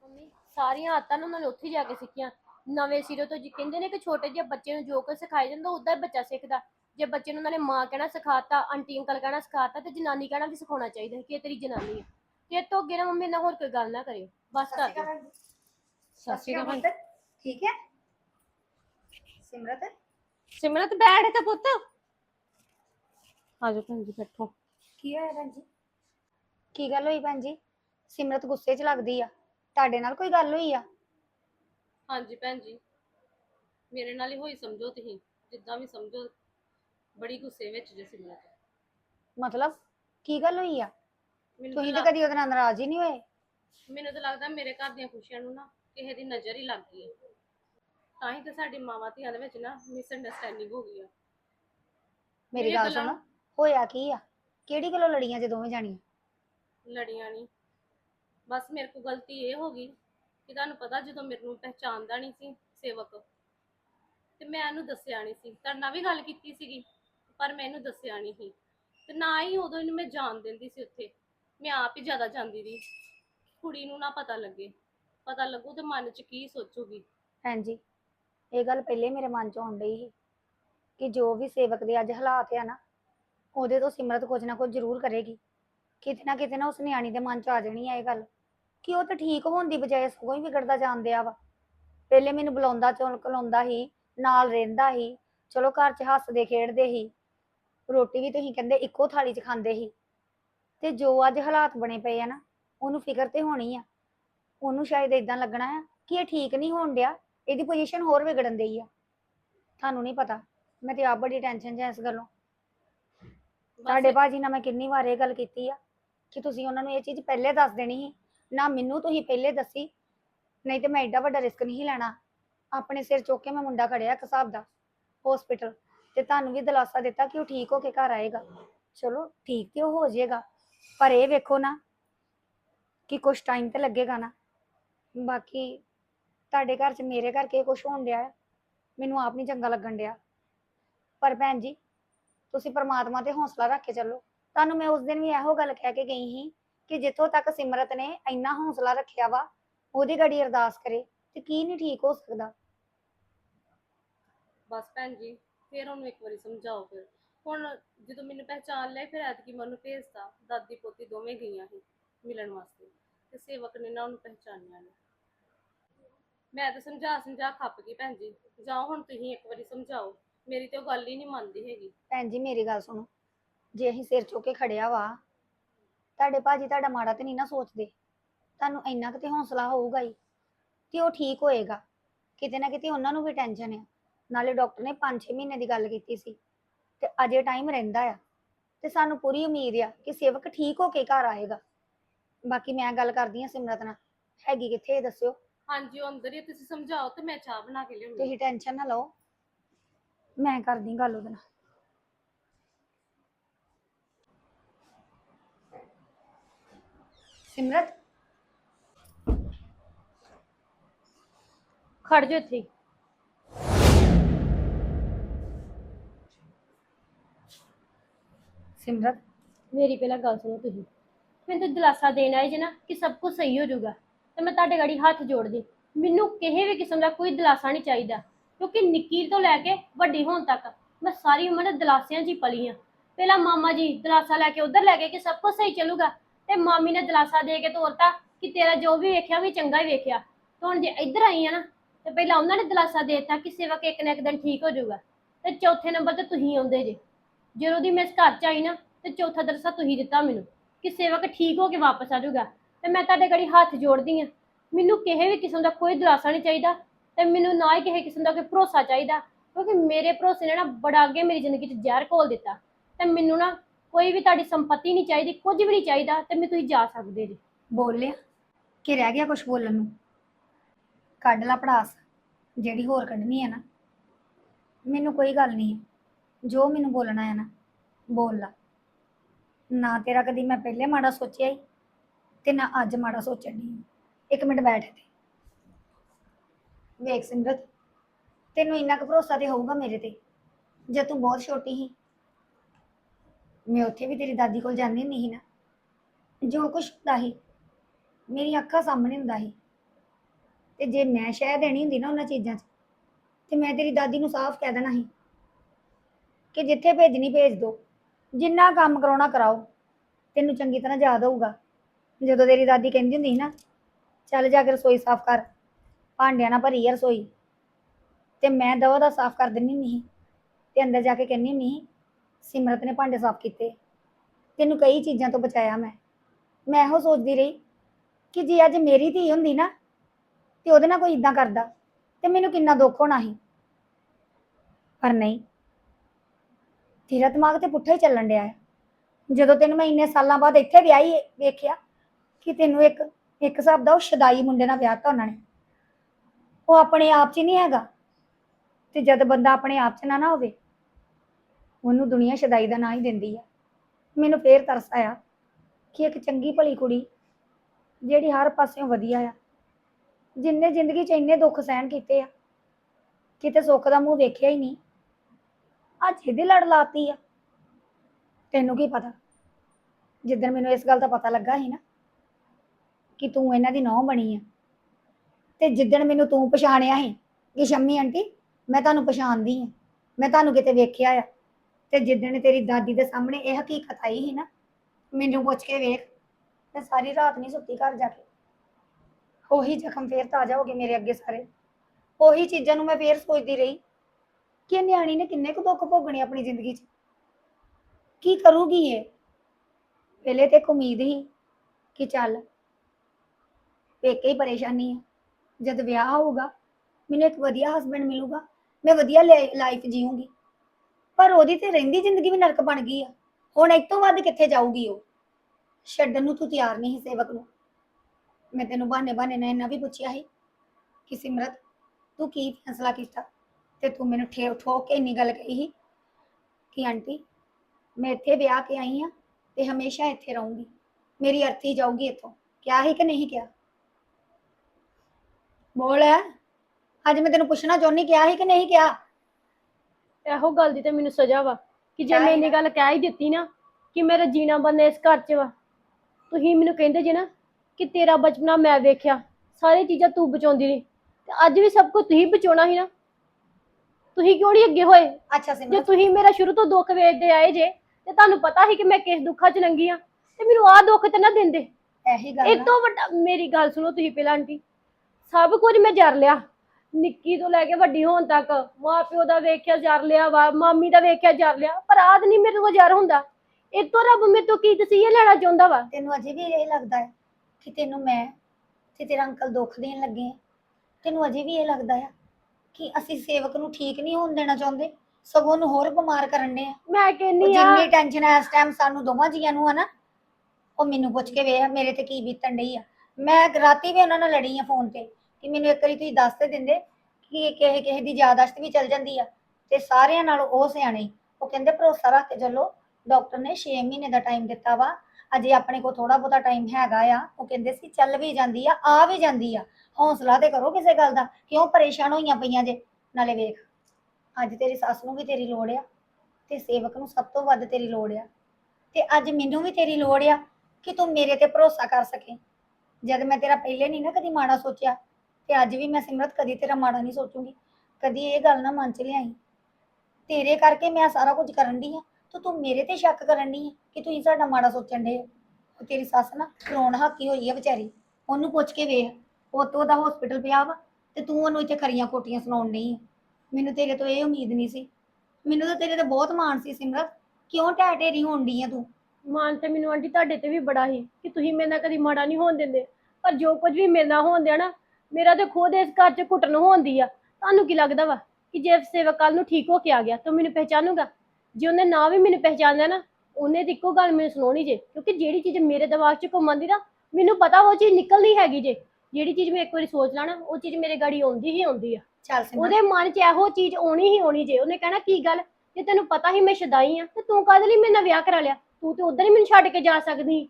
ਮੰਮੀ ਸਾਰੀਆਂ ਆਦਤਾਂ ਨਾ ਉਹਨਾਂ ਨੇ ਉੱਥੇ ਜਾ ਕੇ ਸਿੱਖੀਆਂ। ਨਵੇਂ ਸਿਰੇ ਤੋਂ ਜੀ ਕਹਿੰਦੇ ਨੇ ਕਿ ਛੋਟੇ ਜਿਹੇ ਬੱਚੇ ਨੂੰ ਜੋ ਕੁਝ ਸਿਖਾਇਆ ਜਾਂਦਾ ਉਦਾਂ ਹੀ ਬੱਚਾ ਸਿੱਖਦਾ। ਜੇ ਬੱਚੇ ਨੂੰ ਉਹਨਾਂ ਨੇ ਮਾਂ ਕਹਿਣਾ ਸਿਖਾਤਾ ਆਂਟੀ ਅੰਕਲ ਕਹਿਣਾ ਸਿਖਾਤਾ ਤੇ ਜਨਾਨੀ ਕਹਿਣਾ ਵੀ ਸਿਖਾਉਣਾ ਚਾਹੀਦਾ ਹੈ ਕਿ ਇਹ ਤੇਰੀ ਜਨਾਨੀ ਹੈ। ਤੇ ਇਹ ਤੋਂ ਅੱਗੇ ਨਾ ਮੰਮੀ ਨਾਲ ਹੋਰ ਕੋਈ ਗੱਲ ਨਾ ਕਰਿਓ ਬਸ ਕਰ ਦਿਓ ਸਤਿ ਸ਼੍ਰੀ ਅਕਾਲ ਪੁੱਤ ਠੀਕ ਹੈ? ਸਿਮਰਤ? ਸਿਮਰਤ ਬੈਠ ਤੇ ਪੁੱਤ। ਆਜੋ ਭੈਣ ਜੀ ਬੈਠੋ। ਕੀ ਹੋਇਆ ਭੈਣ ਜੀ? ਕੀ ਗੱਲ ਹੋਈ ਭੈਣ ਜੀ? ਸਿਮਰਤ ਗੁੱਸੇ 'ਚ ਲੱਗਦੀ ਆ। ਤੁਹਾਡੇ ਨਾਲ ਕੋਈ ਗੱਲ ਹੋਈ ਆ? ਹਾਂਜੀ ਭੈਣ ਜੀ। ਮੇਰੇ ਨਾਲ ਹੀ ਹੋਈ ਸਮਝੋ ਤੁਸੀਂ। ਜਿੱਦਾਂ ਵੀ ਸਮਝੋ ਬੜੀ ਗੁੱਸੇ ਵਿੱਚ ਜੇ ਸਿਮਰਤ। ਮਤਲਬ ਕੀ ਗੱਲ ਹੋਈ ਆ? ਮੈਨੂੰ ਤੁਸੀਂ ਤਾਂ ਤਾਂ ਕਦੀ ਉਹਦੇ ਨਾਲ ਨਾਰਾਜ਼ ਹੀ ਨਹੀਂ ਹੋਏ? ਮੈਨੂੰ ਤਾਂ ਲੱਗਦਾ ਮੇਰੇ ਘਰ ਦੀਆਂ ਖੁਸ਼ੀਆਂ ਨੂੰ ਨਾ ਕਿਸੇ ਦੀ ਨਜ਼ਰ ਹੀ ਲੱਗ ਗਈ ਹੈ ਤਾਂ ਹੀ ਤਾਂ ਸਾਡੀ ਮਾਵਾਂ ਧੀਆਂ ਦੇ ਵਿੱਚ ਨਾ ਮਿਸ ਅੰਡਰਸਟੈਂਡਿੰਗ ਹੋ ਗਈ ਆ। ਮੇਰੀ ਗੱਲਾਂ- ਸੁਣੋ। ਹੋਇਆ ਕੀ ਆ? ਕਿਹੜੀ ਗੱਲੋਂ ਲੜੀਆਂ ਜੇ ਦੋਵੇਂ ਜਾਣੀਆਂ? ਲੜੀਆਂ ਨਹੀਂ ਬਸ ਮੇਰੇ ਕੋਲ ਗਲਤੀ ਇਹ ਹੋ ਗਈ ਕਿ ਤੁਹਾਨੂੰ ਪਤਾ ਜਦੋਂ ਮੇਰੇ ਨੂੰ ਪਹਿਚਾਨਦਾ ਨਹੀਂ ਸੀ ਸੇਵਕ, ਤੇ ਮੈਂ ਇਹਨੂੰ ਦੱਸਿਆ ਨਹੀਂ ਸੀ। ਤੁਹਾਡੇ ਨਾਲ ਵੀ ਗੱਲ ਕੀਤੀ ਸੀਗੀ, ਪਰ ਮੈਂ ਇਹਨੂੰ ਦੱਸਿਆ ਨਹੀਂ ਸੀ। ਤੇ ਨਾ ਹੀ ਉਦੋਂ ਇਹਨੂੰ ਮੈਂ ਜਾਣ ਦਿੰਦੀ ਸੀ ਉੱਥੇ। ਮੈਂ ਆਪ ਹੀ ਜ਼ਿਆਦਾ ਜਾਂਦੀ ਰਹੀ। ਕੁੜੀ ਨੂੰ ਨਾ ਪਤਾ ਲੱਗੇ। ਪਤਾ ਲੱਗੂ ਤੇ ਮਨ 'ਚ ਕੀ ਸੋਚੂਗੀ। ਭੈਣ ਜੀ ਇਹ ਗੱਲ ਪਹਿਲੇ ਮੇਰੇ ਮਨ 'ਚ ਆਉਣ ਡਈ ਸੀ ਕਿ ਜੋ ਵੀ ਸੇਵਕ ਦੇ ਅੱਜ ਹਾਲਾਤ ਆ ਨਾ, ਉਹਦੇ ਤੋਂ ਸਿਮਰਤ ਕੁਝ ਨਾ ਕੁਝ ਜ਼ਰੂਰ ਕਰੇਗੀ। ਕਿਤੇ ਨਾ ਕਿਤੇ ਨਾ ਉਸ ਨਿਆਣੀ ਦੇ ਮਨ 'ਚ ਆ ਜਾਣੀ ਆ ਇਹ ਗੱਲ। ਕਿ ਉਹ ਤਾਂ ਠੀਕ ਹੋਣ ਦੀ ਬਜਾਏ ਸਗੋਂ ਹੀ ਵਿਗੜਦਾ ਜਾਂਦਿਆ ਵਾ। ਪਹਿਲੇ ਮੈਨੂੰ ਬੁਲਾਉਂਦਾ ਚੁਲਕਲਾਉਂਦਾ ਸੀ ਨਾਲ ਰਹਿੰਦਾ ਸੀ। ਚਲੋ ਘਰ 'ਚ ਹੱਸਦੇ ਖੇਡਦੇ ਸੀ। ਰੋਟੀ ਵੀ ਤੁਸੀਂ ਕਹਿੰਦੇ ਇੱਕੋ ਥਾਲੀ 'ਚ ਖਾਂਦੇ ਸੀ। ਤੇ ਜੋ ਅੱਜ ਹਾਲਾਤ ਬਣੇ ਪਏ ਆ ਨਾ ਉਹਨੂੰ ਫਿਕਰ ਤੇ ਹੋਣੀ ਆ। ਉਹਨੂੰ ਸ਼ਾਇਦ ਇਦਾਂ ਲੱਗਣਾ ਆ ਕਿ ਇਹ ਠੀਕ ਨਹੀਂ ਹੋਣ ਡਿਆ ਇਹਦੀ ਪੋਜੀਸ਼ਨ ਹੋਰ ਵਿਗੜਨ ਡਈ ਆ। ਤੁਹਾਨੂੰ ਨਹੀਂ ਪਤਾ ਮੈਂ ਤੇ ਆਪ ਬੜੀ ਟੈਨਸ਼ਨ 'ਚ ਆ ਇਸ ਗੱਲੋਂ। ਤੁਹਾਡੇ ਭਾਜੀ ਨਾਲ ਮੈਂ ਕਿੰਨੀ ਵਾਰ ਇਹ ਗੱਲ ਕੀਤੀ ਆ। ਕਿ ਤੁਸੀਂ ਉਹਨਾਂ ਨੂੰ ਇਹ ਚੀਜ਼ ਪਹਿਲੇ ਦੱਸ ਦੇਣੀ ਸੀ, ਨਾ ਮੈਨੂੰ ਤੁਸੀਂ ਪਹਿਲੇ ਦੱਸੀ, ਨਹੀਂ ਤੇ ਮੈਂ ਐਡਾ ਵੱਡਾ ਰਿਸਕ ਨਹੀਂ ਲੈਣਾ। ਆਪਣੇ ਸਿਰ ਚੁੱਕ ਕੇ ਮੈਂ ਮੁੰਡਾ ਖੜਿਆ ਇੱਕ ਹਿਸਾਬ ਦਾ ਹਸਪੀਟਲ ਤੇ ਤੁਹਾਨੂੰ ਵੀ ਦਿਲਾਸਾ ਦਿੱਤਾ ਕਿ ਉਹ ਠੀਕ ਹੋ ਕੇ ਘਰ ਆਏਗਾ। ਚਲੋ ਠੀਕ ਤੇ ਉਹ ਹੋ ਜਾਏਗਾ, ਪਰ ਇਹ ਵੇਖੋ ਨਾ ਕਿ ਕੁਝ ਟਾਈਮ ਤੇ ਲੱਗੇਗਾ ਨਾ। ਬਾਕੀ ਤੁਹਾਡੇ ਘਰ 'ਚ ਮੇਰੇ ਕਰਕੇ ਕੁਝ ਹੋਣ ਡਿਆ ਹੈ। ਮੈਨੂੰ ਆਪ ਨਹੀਂ ਚੰਗਾ ਲੱਗਣ ਡਿਆ। ਪਰ ਭੈਣ ਜੀ, ਤੁਸੀਂ ਪਰਮਾਤਮਾ ਤੇ ਹੌਸਲਾ ਰੱਖ ਕੇ ਚੱਲੋ। ਤੁਹਾਨੂੰ ਮੈਂ ਉਸ ਦਿਨ ਵੀ ਇਹੋ ਗੱਲ ਕਹਿ ਕੇ ਗਈ ਸੀ ਕਿ ਜਿੱਥੋਂ ਤੱਕ ਸਿਮਰਤ ਨੇ ਇੰਨਾ ਹੌਸਲਾ ਰੱਖਿਆ ਵਾ ਉਹਦੀ ਗੜੀ ਅਰਦਾਸ ਕਰੇ ਤੇ ਕੀ ਨਹੀਂ ਠੀਕ ਹੋ ਸਕਦਾ। ਬਸ ਭੈਣ ਜੀ ਫਿਰ ਉਹਨੂੰ ਇੱਕ ਵਾਰੀ ਸਮਝਾਓ ਫਿਰ। ਹੁਣ ਜਦੋਂ ਮੈਨੂੰ ਪਹਿਚਾਨ ਲਿਆ ਫਿਰ ਐਤਕੀ ਮੈਂ ਉਹਨੂੰ ਭੇਜਤਾ। ਦਾਦੀ ਪੋਤੀ ਦੋਵੇਂ ਗਈਆਂ ਸੀ ਮਿਲਣ ਵਾਸਤੇ ਤੇ ਸੇਵਕ ਨੇ ਨਾ ਉਹਨੂੰ ਪਹਿਚਾਨਿਆ ਨਹੀਂ ਮੈਂ ਤਾਂ ਸਮਝਾ ਸਮਝਾ ਖੱਪ ਗਈ ਭੈਣ ਜੀ। ਜਾਓ ਹੁਣ ਤੁਸੀਂ ਇੱਕ ਵਾਰੀ ਸਮਝਾਓ। ਮੇਰੀ ਤੇ ਉਹ ਗੱਲ ਹੀ ਨਹੀਂ ਮੰਨਦੀ ਹੈਗੀ। ਭੈਣ ਜੀ ਮੇਰੀ ਗੱਲ ਸੁਣੋ। ਜੇ ਅਸੀਂ ਸਿਰ ਚੁੱਕ ਕੇ ਖੜਿਆ ਵਾ ਤੁਹਾਡੇ ਭਾਜੀ ਤੁਹਾਡਾ ਮਾੜਾ ਤੇ ਨਹੀਂ ਨਾ ਸੋਚਦੇ। ਤੁਹਾਨੂੰ ਇੰਨਾ ਕੁ ਤੇ ਹੌਸਲਾ ਹੋਊਗਾ ਹੀ ਕਿ ਉਹ ਠੀਕ ਹੋਏਗਾ। ਕਿਤੇ ਨਾ ਕਿਤੇ ਉਹਨਾਂ ਨੂੰ ਵੀ ਟੈਨਸ਼ਨ ਆ। ਨਾਲੇ ਡਾਕਟਰ ਨੇ 5-6 ਮਹੀਨੇ ਦੀ ਗੱਲ ਕੀਤੀ ਸੀ ਤੇ ਅਜੇ ਟਾਈਮ ਰਹਿੰਦਾ ਆ। ਤੇ ਸਾਨੂੰ ਪੂਰੀ ਉਮੀਦ ਆ ਕਿ ਸੇਵਕ ਠੀਕ ਹੋ ਕੇ ਘਰ ਆਏਗਾ। ਬਾਕੀ ਮੈਂ ਗੱਲ ਕਰਦੀ ਆ ਸਿਮਰਤ ਨਾਲ। ਹੈਗੀ ਕਿੱਥੇ ਇਹ ਦੱਸਿਓ? ਹਾਂਜੀ ਉਹ ਅੰਦਰ ਹੀ ਆ, ਤੁਸੀਂ ਸਮਝਾਓ ਤੇ ਮੈਂ ਚਾਹ ਬਣਾ ਕੇ ਲਿਆਉਂਦੀ ਤੁਸੀਂ ਟੈਨਸ਼ਨ ਨਾ ਲਓ। ਮੈਂ ਕਰਦੀ ਗੱਲ ਉਹਦੇ ਨਾਲ। ਸਿਮਰਤ? ਖੜ ਜਾ ਇੱਥੇ। ਹੀ। ਸਿਮਰਤ? ਮੇਰੀ ਪਹਿਲਾਂ ਗੱਲ ਸੁਣੋ ਤੁਸੀਂ। ਮੈਨੂੰ ਤਾਂ ਦਿਲਾਸਾ ਦੇਣ ਆਏ ਜੇ ਨਾ ਕਿ ਸਭ ਕੁਝ ਸਹੀ ਹੋ ਜਾਊਗਾ। ਤੇ ਮੈਂ ਤੁਹਾਡੇ ਗਾੜੀ ਹੱਥ ਜੋੜਦੀ। ਮੈਨੂੰ ਕਿਸੇ ਵੀ ਕਿਸਮ ਦਾ ਕੋਈ ਦਿਲਾਸਾ ਨਹੀਂ ਚਾਹੀਦਾ। ਕਿਉਂਕਿ ਨਿੱਕੀ ਤੋਂ ਲੈ ਕੇ ਵੱਡੀ ਹੋਣ ਤੱਕ ਮੈਂ ਸਾਰੀ ਉਮਰ ਦਿਲਾਸਿਆਂ 'ਚ ਹੀ ਪਲੀ ਹਾਂ ਪਹਿਲਾਂ ਮਾਮਾ ਜੀ ਦਿਲਾਸਾ ਲੈ ਕੇ ਉਧਰ ਲੈ ਗਏ ਕਿ ਸਭ ਕੁਝ ਸਹੀ ਚੱਲੂਗਾ। ਤੇ ਮਾਮੀ ਨੇ ਦਲਾਸਾ ਦੇ ਕੇ ਤੋਰਤਾ ਕਿ ਤੇਰਾ ਜੋ ਵੀ ਵੇਖਿਆ ਵੀ ਚੰਗਾ ਹੀ ਵੇਖਿਆ। ਤੇ ਹੁਣ ਜੇ ਇੱਧਰ ਆਈ ਆ ਨਾ, ਤੇ ਪਹਿਲਾਂ ਉਹਨਾਂ ਨੇ ਦਿਲਾਸਾ ਦੇ ਦਿੱਤਾ ਕਿ ਸੇਵਕ ਇੱਕ ਨਾ ਇੱਕ ਦਿਨ ਠੀਕ ਹੋ ਜਾਊਗਾ। ਤੇ ਚੌਥੇ ਨੰਬਰ ਤੇ ਤੁਸੀਂ ਆਉਂਦੇ ਜੇ। ਜਦੋਂ ਦੀ ਮੈਂ ਇਸ ਘਰ 'ਚ ਆਈ ਨਾ, ਤੇ ਚੌਥਾ ਦਰਸਾ ਤੁਸੀਂ ਦਿੱਤਾ ਮੈਨੂੰ ਕਿ ਸੇਵਕ ਠੀਕ ਹੋ ਕੇ ਵਾਪਸ ਆ ਜਾਊਗਾ। ਤੇ ਮੈਂ ਤੁਹਾਡੇ ਘੜੀ ਹੱਥ ਜੋੜਦੀ ਆ। ਮੈਨੂੰ ਕਿਸੇ ਵੀ ਕਿਸਮ ਦਾ ਕੋਈ ਦਿਲਾਸਾ ਨਹੀਂ ਚਾਹੀਦਾ ਤੇ ਮੈਨੂੰ ਨਾ ਹੀ ਕਿਸੇ ਕਿਸਮ ਦਾ ਕੋਈ ਭਰੋਸਾ ਚਾਹੀਦਾ, ਕਿਉਂਕਿ ਮੇਰੇ ਭਰੋਸੇ ਨੇ ਨਾ ਬੜਾ ਅੱਗੇ ਮੇਰੀ ਜ਼ਿੰਦਗੀ 'ਚ ਜ਼ਹਿਰ ਘੋਲ ਦਿੱਤਾ। ਤੇ ਮੈਨੂੰ ਨਾ ਕੋਈ ਵੀ ਤੁਹਾਡੀ ਸੰਪਤੀ ਨਹੀਂ ਚਾਹੀਦੀ, ਕੁਝ ਵੀ ਨਹੀਂ ਚਾਹੀਦਾ ਤੇ ਮੈਂ ਤੁਸੀਂ ਜਾ ਸਕਦੇ ਜੀ। ਬੋਲ ਲਿਆ ਕਿ ਰਹਿ ਗਿਆ ਕੁਝ ਬੋਲਣ ਨੂੰ? ਕੱਢ ਲਾ ਪੜਾਸ, ਜਿਹੜੀ ਹੋਰ ਕੱਢਣੀ ਹੈ ਨਾ। ਮੈਨੂੰ ਕੋਈ ਗੱਲ ਨਹੀਂ ਹੈ। ਜੋ ਮੈਨੂੰ ਬੋਲਣਾ ਹੈ ਨਾ, ਬੋਲ ਲਾ। ਨਾ ਤੇਰਾ ਕਦੀ ਮੈਂ ਪਹਿਲੇ ਮਾੜਾ ਸੋਚਿਆ ਹੀ ਤੇ ਨਾ ਅੱਜ ਮਾੜਾ ਸੋਚਣ ਦੀ ਇੱਕ ਮਿੰਟ ਬੈਠ ਇੱਥੇ। ਵੇਖ ਸਿਮਰਤ, ਤੈਨੂੰ ਇੰਨਾ ਕੁ ਭਰੋਸਾ ਤੇ ਹੋਊਗਾ ਮੇਰੇ ਤੇ ਜਦ ਤੂੰ ਬਹੁਤ ਛੋਟੀ ਸੀ। ਮੈਂ ਉੱਥੇ ਵੀ ਤੇਰੀ ਦਾਦੀ ਕੋਲ ਜਾਂਦੀ ਨਹੀਂ ਸੀ ਨਾ, ਜੋ ਕੁਛ ਹੁੰਦਾ ਸੀ ਮੇਰੀ ਅੱਖਾਂ ਸਾਹਮਣੇ ਹੁੰਦਾ ਸੀ। ਤੇ ਜੇ ਮੈਂ ਸ਼ਹਿ ਦੇਣੀ ਹੁੰਦੀ ਨਾ ਉਹਨਾਂ ਚੀਜ਼ਾਂ 'ਚ, ਤੇ ਮੈਂ ਤੇਰੀ ਦਾਦੀ ਨੂੰ ਸਾਫ਼ ਕਹਿ ਦੇਣਾ ਸੀ ਕਿ ਜਿੱਥੇ ਭੇਜਣੀ ਭੇਜ ਦੋ, ਜਿੰਨਾ ਕੰਮ ਕਰਾਉਣਾ ਕਰਾਓ, ਤੈਨੂੰ ਚੰਗੀ ਤਰ੍ਹਾਂ ਯਾਦ ਹੋਊਗਾ। ਜਦੋਂ ਤੇਰੀ ਦਾਦੀ ਕਹਿੰਦੀ ਹੁੰਦੀ ਸੀ ਨਾ, ਚੱਲ ਜਾ ਕੇ ਰਸੋਈ ਸਾਫ਼ ਕਰ, ਭਾਂਡਿਆਂ ਨਾਲ ਭਰੀ ਆ ਰਸੋਈ। ਤੇ ਮੈਂ ਦਵਾ ਦਾ ਸਾਫ਼ ਕਰ ਦਿੰਦੀ ਹੁੰਦੀ ਸੀ, ਤੇ ਅੰਦਰ ਜਾ ਕੇ ਕਹਿੰਦੀ ਹੁੰਦੀ ਸੀ ਸਿਮਰਤ ਨੇ ਭਾਂਡੇ ਸਾਫ਼ ਕੀਤੇ। ਤੈਨੂੰ ਕਈ ਚੀਜ਼ਾਂ ਤੋਂ ਬਚਾਇਆ ਮੈਂ। ਮੈਂ ਇਹੋ ਸੋਚਦੀ ਰਹੀ ਕਿ ਜੇ ਅੱਜ ਮੇਰੀ ਧੀ ਹੁੰਦੀ ਨਾ, ਤੇ ਉਹਦੇ ਨਾਲ ਕੋਈ ਇਦਾਂ ਕਰਦਾ, ਤੇ ਮੈਨੂੰ ਕਿੰਨਾ ਦੁੱਖ ਹੋਣਾ ਸੀ। ਪਰ ਨਹੀਂ। ਤੇਰਾ ਦਿਮਾਗ ਤੇ ਪੁੱਠਾ ਹੀ ਚੱਲਣ ਡਿਆ ਹੈ। ਜਦੋਂ ਤੈਨੂੰ ਮੈਂ ਇੰਨੇ ਸਾਲਾਂ ਬਾਅਦ ਇੱਥੇ ਵਿਆਹੀ ਵੇਖਿਆ ਕਿ ਤੈਨੂੰ ਇੱਕ ਇੱਕ ਹਿਸਾਬ ਦਾ ਉਹ ਸ਼ਦਾਈ ਮੁੰਡੇ ਨਾਲ ਵਿਆਹਤਾ ਉਹਨਾਂ ਨੇ। ਉਹ ਆਪਣੇ ਆਪ 'ਚ ਹੀ ਨਹੀਂ ਹੈਗਾ। ਤੇ ਜਦ ਬੰਦਾ ਆਪਣੇ ਆਪ 'ਚ ਨਾ ਨਾ ਹੋਵੇ ਉਹਨੂੰ ਦੁਨੀਆ ਸ਼ਦਾਈ ਦਾ ਨਾਂ ਹੀ ਦਿੰਦੀ ਆ। ਮੈਨੂੰ ਫੇਰ ਤਰਸ ਆਇਆ ਕਿ ਇੱਕ ਚੰਗੀ ਭਲੀ ਕੁੜੀ ਜਿਹੜੀ ਹਰ ਪਾਸਿਓਂ ਵਧੀਆ ਆ, ਜਿੰਨੇ ਜ਼ਿੰਦਗੀ 'ਚ ਇੰਨੇ ਦੁੱਖ ਸਹਿਣ ਕੀਤੇ ਆ, ਕਿਤੇ ਸੁੱਖ ਦਾ ਮੂੰਹ ਵੇਖਿਆ ਹੀ ਨਹੀਂ। ਅੱਜ ਇਹਦੀ ਲੜ ਲਾਤੀ ਆ। ਤੈਨੂੰ ਕੀ ਪਤਾ? ਜਿੱਦਣ ਮੈਨੂੰ ਇਸ ਗੱਲ ਦਾ ਪਤਾ ਲੱਗਾ ਸੀ ਨਾ ਕਿ ਤੂੰ ਇਹਨਾਂ ਦੀ ਨੌਂ ਬਣੀ ਆ, ਤੇ ਜਿੱਦਣ ਮੈਨੂੰ ਤੂੰ ਪਛਾਣਿਆ ਸੀ ਕਿ ਸ਼ੰਮੀ ਆਂਟੀ, ਮੈਂ ਤੁਹਾਨੂੰ ਪਛਾਣਦੀ ਆ, ਮੈਂ ਤੁਹਾਨੂੰ ਕਿਤੇ ਵੇਖਿਆ ਆ। ਤੇ ਜਿੱਦਣ ਤੇਰੀ ਦਾਦੀ ਦੇ ਸਾਹਮਣੇ ਇਹ ਹਕੀਕਤ ਆਈ ਸੀ ਨਾ, ਮੈਨੂੰ ਪੁੱਛ ਕੇ ਵੇਖ ਮੈਂ ਸਾਰੀ ਰਾਤ ਨਹੀਂ ਸੁੱਤੀ ਘਰ ਜਾ ਕੇ। ਉਹੀ ਜ਼ਖਮ ਫੇਰ ਤਾਜ਼ਾ ਹੋ ਗਏ ਮੇਰੇ ਅੱਗੇ ਸਾਰੇ। ਉਹੀ ਚੀਜ਼ਾਂ ਨੂੰ ਮੈਂ ਫੇਰ ਸੋਚਦੀ ਰਹੀ ਕਿ ਇਹ ਨਿਆਣੀ ਨੇ ਕਿੰਨੇ ਕੁ ਦੁੱਖ ਭੋਗਣੇ ਆਪਣੀ ਜ਼ਿੰਦਗੀ 'ਚ। ਕੀ ਕਰੂਗੀ ਇਹ? ਪਹਿਲੇ ਤੇ ਇੱਕ ਉਮੀਦ ਹੀ ਕਿ ਚੱਲ, ਪੇਕੇ ਹੀ ਪਰੇਸ਼ਾਨੀ ਹੈ ਜਦ ਵਿਆਹ ਹੋਊਗਾ, ਮੈਨੂੰ ਇੱਕ ਵਧੀਆ ਹਸਬੰਡ ਮਿਲੂਗਾ, ਮੈਂ ਵਧੀਆ ਲਾਈਫ ਜੀਊਂਗੀ। ਪਰ ਉਹਦੀ ਤੇ ਰਹਿੰਦੀ ਜ਼ਿੰਦਗੀ ਵੀ ਨਰਕ ਬਣ ਗਈ ਆ। ਹੁਣ ਇਸ ਤੋਂ ਵੱਧ ਕਿੱਥੇ ਜਾਊਗੀ ਉਹ? ਛੱਡਣ ਨੂੰ ਤੂੰ ਤਿਆਰ ਨਹੀਂ ਸੀ ਸੇਵਕ ਨੂੰ। ਮੈਂ ਤੈਨੂੰ ਬਹਾਨੇ ਬਹਾਨੇ ਨਾਲ ਇਹਨਾਂ ਵੀ ਪੁੱਛਿਆ ਸੀ ਕਿ ਸਿਮਰਤ, ਤੂੰ ਕੀ ਫੈਸਲਾ ਕੀਤਾ? ਤੇ ਤੂੰ ਮੈਨੂੰ ਠੇ ਠੋਕ ਕੇ ਇੰਨੀ ਗੱਲ ਕਹੀ ਸੀ ਕਿ ਆਂਟੀ, ਮੈਂ ਇੱਥੇ ਵਿਆਹ ਕੇ ਆਈ ਆ ਤੇ ਹਮੇਸ਼ਾ ਇੱਥੇ ਰਹੂੰਗੀ। ਮੇਰੀ ਅਰਥੀ ਜਾਊਗੀ ਇੱਥੋਂ। ਕਿਹਾ ਹੀ ਕਿ ਨਹੀਂ ਕਿਹਾ? ਬੋਲ, ਅੱਜ ਮੈਂ ਤੈਨੂੰ ਪੁੱਛਣਾ ਚਾਹੁੰਨੀ ਕਿਹਾ ਹੀ ਕਿ ਨਹੀਂ ਕਿਹਾ? ਇਹੋ ਗੱਲ ਦੀ ਤੇ ਮੈਨੂੰ ਸਜ਼ਾ ਵਾ ਕਿ ਜੇ ਮੈਂ ਇੰਨੀ ਗੱਲ ਕਹਿ ਹੀ ਦਿੱਤੀ ਨਾ ਕਿ ਮੇਰਾ ਜੀਣਾ ਬੰਨੇ ਇਸ ਘਰ 'ਚ ਵਾ ਤੁਸੀਂ ਮੈਨੂੰ ਕਹਿੰਦੇ ਜੇ ਨਾ ਕਿ ਤੇਰਾ ਬਚਪਨਾ ਮੈਂ ਵੇਖਿਆ ਸਾਰੀ ਚੀਜ਼ਾਂ ਤੂੰ ਬਚਾਉਂਦੀ ਰਹੀ ਤੇ ਅੱਜ ਵੀ ਸਭ ਕੁਝ ਤੁਸੀਂ ਬਚਾਉਣਾ ਸੀ ਨਾ। ਤੁਸੀਂ ਕਿਉਂ ਨਹੀਂ ਅੱਗੇ ਹੋਏ? ਅੱਛਾ ਜੇ ਸਿਮਰਤ ਤੁਸੀਂ ਮੇਰਾ ਸ਼ੁਰੂ ਤੋਂ ਦੁੱਖ ਵੇਚਦੇ ਆਏ ਜੇ ਤੇ ਤੁਹਾਨੂੰ ਪਤਾ ਸੀ ਕਿ ਮੈਂ ਕਿਸ ਦੁੱਖਾਂ 'ਚ ਲੰਗੀ ਆ ਤੇ ਮੈਨੂੰ ਆਹ ਦੁੱਖ ਤੇ ਨਾ ਦਿੰਦੇ। ਇਹੀ ਗੱਲ ਇਹ ਨਾ ਤੋਂ ਵੱਡਾ ਮੇਰੀ ਗੱਲ ਸੁਣੋ ਤੁਸੀਂ ਪਹਿਲਾਂ ਆਂਟੀ ਸਭ ਕੁਝ ਮੈਂ ਜਰ ਲਿਆ। ਨਿੱਕੀ ਤੋਂ ਲੈ ਕੇ ਵੱਡੀ ਹੋਣ ਤੱਕ ਮਾਂ ਪਿਓ ਦਾ ਵੇਖਿਆ ਜਰ ਲਿਆ ਵਾ ਮਾਮੀ ਦਾ ਵੇਖਿਆ ਜਰ ਲਿਆ ਪਰ ਆਦ ਨਹੀਂ ਮੇਰੇ ਕੋਲ ਜਰ ਹੁੰਦਾ। ਇਹ ਤੋਂ ਰੱਬ ਮੇਰੇ ਤੋਂ ਕੀ ਤਸੀਹੇ ਲੈਣਾ ਚਾਹੁੰਦਾ ਵਾ? ਤੈਨੂੰ ਅਜੇ ਵੀ ਇਹ ਲੱਗਦਾ ਹੈ ਕਿ ਤੈਨੂੰ ਮੈਂ ਤੇ ਤੇਰਾ ਅੰਕਲ ਦੁੱਖ ਦੇਣ ਲੱਗੇ ਆ ਤੈਨੂੰ ਅਜੇ ਵੀ ਇਹ ਲੱਗਦਾ ਆ ਕਿ ਅਸੀਂ ਸੇਵਕ ਨੂੰ ਠੀਕ ਨਹੀਂ ਹੋਣ ਦੇਣਾ ਚਾਹੁੰਦੇ ਸਗੋਂ ਉਹਨੂੰ ਹੋਰ ਬਿਮਾਰ ਕਰਨ ਦੇ ਆ ਮੈਂ ਉਹ ਕਹਿੰਨੀ ਆ ਜਿੰਨੀ ਟੈਨਸ਼ਨ ਹੈ ਇਸ ਟਾਈਮ ਸਾਨੂੰ ਦੋਵਾਂ ਜੀਆਂ ਨੂੰ ਆ ਨਾ ਉਹ ਮੈਨੂੰ ਪੁੱਛ ਕੇ ਵੇਖ ਮੇਰੇ ਤੇ ਕੀ ਬੀਤਣ ਡਈ ਆ। ਮੈਂ ਰਾਤੀ ਵੀ ਉਹਨਾਂ ਨਾਲ ਲੜੀ ਆ ਫੋਨ ਤੇ ਕਿ ਮੈਨੂੰ ਇੱਕ ਵਾਰੀ ਤੁਸੀਂ ਦੱਸ ਤੇ ਦਿੰਦੇ ਕਿ ਕਿਸੇ ਕਿਸੇ ਦੀ ਯਾਦਾਸ਼ਤ ਵੀ ਚਲ ਜਾਂਦੀ ਆ। ਤੇ ਸਾਰਿਆਂ ਨਾਲ ਉਹ ਸਿਆਣੇ, ਉਹ ਕਹਿੰਦੇ ਭਰੋਸਾ ਰੱਖ ਕੇ ਚੱਲੋ। ਡਾਕਟਰ ਨੇ 6 ਮਹੀਨੇ ਦਾ ਟਾਈਮ ਦਿੱਤਾ ਵਾ। ਅਜੇ ਆਪਣੇ ਕੋਲ ਥੋੜਾ ਬਹੁਤਾ ਟਾਈਮ ਹੈਗਾ ਆ। ਉਹ ਕਹਿੰਦੇ ਸੀ, ਚੱਲ ਵੀ ਜਾਂਦੀ ਆ ਆ ਵੀ ਜਾਂਦੀ ਆ। ਹੌਸਲਾ ਤੇ ਕਰੋ ਕਿਸੇ ਗੱਲ ਦਾ, ਕਿਉਂ ਪਰੇਸ਼ਾਨ ਹੋਈਆਂ ਪਈਆਂ ਜੇ? ਨਾਲੇ ਵੇਖ, ਅੱਜ ਤੇਰੀ ਸੱਸ ਨੂੰ ਵੀ ਤੇਰੀ ਲੋੜ ਆ। ਤੇ ਸੇਵਕ ਨੂੰ ਸਭ ਤੋਂ ਵੱਧ ਤੇਰੀ ਲੋੜ ਆ। ਤੇ ਅੱਜ ਮੈਨੂੰ ਵੀ ਤੇਰੀ ਲੋੜ ਆ ਕਿ ਤੂੰ ਮੇਰੇ ਤੇ ਭਰੋਸਾ ਕਰ ਸਕੇ। ਜਦ ਮੈਂ ਤੇਰਾ ਪਹਿਲੇ ਨਹੀਂ ਨਾ ਕਦੀ ਮਾੜਾ ਸੋਚਿਆ ਤੇ ਅੱਜ ਵੀ ਮੈਂ ਸਿਮਰਤ ਕਦੀ ਤੇਰਾ ਮਾੜਾ ਨਹੀਂ ਸੋਚੂੰਗੀ, ਕਦੀ ਇਹ ਗੱਲ ਨਾ ਮਨ ਚ ਲਿਆਈ। ਤੇਰੇ ਕਰਕੇ ਮੈਂ ਸਾਰਾ ਕੁਝ ਕਰਨ ਦੀ ਆ ਤੇ ਤੂੰ ਮੇਰੇ ਤੇ ਸ਼ੱਕ ਕਰਨ ਦੀ ਆ ਕਿ ਤੂੰ ਸਾਡਾ ਮਾੜਾ ਸੋਚਣ ਦੇ ਉਹ ਤੇਰੀ ਸੱਸ ਨਾ ਰੋਣ ਹਾਕੀ ਹੋਈ ਆ ਵਿਚਾਰੀ, ਉਹਨੂੰ ਪੁੱਛ ਕੇ ਵੇਖ, ਉਹ ਤੋਂ ਦਾ ਹਸਪੀਟਲ ਪਿਆ ਵਾ, ਤੇ ਤੂੰ ਉਹਨੂੰ ਇੱਥੇ ਖਰੀਆਂ ਕੋਟੀਆਂ ਸੁਣਾਉਣ ਨਹੀਂ ਮੈਨੂੰ ਤੇਰੇ ਤੋਂ ਇਹ ਉਮੀਦ ਨਹੀਂ ਸੀ। ਮੈਨੂੰ ਤਾਂ ਤੇਰੇ ਤੇ ਬਹੁਤ ਮਾਣ ਸੀ ਸਿਮਰਤ, ਕਿਉਂ ਢਹਿ ਢੇਰੀ ਹੋਣ ਡਈ ਆ ਤੂੰ? ਮਾਨ ਤੇ ਮੈਨੂੰ ਆਂਟੀ ਤੁਹਾਡੇ ਤੇ ਵੀ ਬੜਾ ਸੀ ਕਿ ਤੁਸੀਂ ਮੇਰੇ ਨਾਲ ਕਦੀ ਮਾੜਾ ਨਹੀਂ ਹੋਣ ਦਿੰਦੇ, ਪਰ ਜੋ ਕੁਝ ਵੀ ਮੇਰੇ ਨਾਲ ਹੋਣ ਦਿਆ ਨਾ ਮੇਰਾ ਤੇ ਖੁਦ ਇਸ ਘਰ 'ਚ ਘੁੱਟਣ ਹੋਣਦੀ ਆ। ਤੁਹਾਨੂੰ ਕੀ ਲੱਗਦਾ ਵਾ ਕਿ ਜੇ ਸੇਵਕ ਕੱਲ ਨੂੰ ਠੀਕ ਹੋ ਕੇ ਆ ਗਿਆ ਤਾਂ ਮੈਨੂੰ ਪਹਿਚਾਨੂਗਾ? ਜੇ ਉਹਨੇ ਨਾ ਵੀ ਮੈਨੂੰ ਪਹਿਚਾਨਿਆ ਨਾ ਉਹਨੇ ਤੇ ਇੱਕੋ ਗੱਲ ਮੈਨੂੰ ਸੁਣਾਉਣੀ ਜੇ। ਕਿਉਂਕਿ ਜਿਹੜੀ ਚੀਜ਼ ਮੇਰੇ ਦਿਮਾਗ 'ਚ ਘੁੰਮਦੀ ਨਾ ਮੈਨੂੰ ਪਤਾ ਉਹ ਚੀਜ਼ ਨਿਕਲਣੀ ਹੈਗੀ ਜੇ। ਜਿਹੜੀ ਚੀਜ਼ ਮੈਂ ਇੱਕ ਵਾਰੀ ਸੋਚ ਲਾਂ ਨਾ ਉਹ ਚੀਜ਼ ਮੇਰੇ ਗਾੜੀ ਆਉਂਦੀ ਹੀ ਆਉਂਦੀ ਆ। ਚੱਲ ਉਹਦੇ ਮਨ 'ਚ ਇਹੋ ਚੀਜ਼ ਆਉਣੀ ਹੀ ਆਉਣੀ ਜੇ। ਉਹਨੇ ਕਹਿਣਾ ਕੀ ਗੱਲ? ਜੇ ਤੈਨੂੰ ਪਤਾ ਹੀ ਮੈਂ ਸ਼ਦਾਈ ਆ ਤੇ ਤੂੰ ਕਾਹਦੇ ਲਈ ਮੇਰੇ ਨਾਲ ਵਿਆਹ ਕਰਾ ਲਿਆ? ਤੂੰ ਤੇ ਉਧਰ ਹੀ ਮੈਨੂੰ ਛੱਡ ਕੇ ਜਾ ਸਕਦੀ।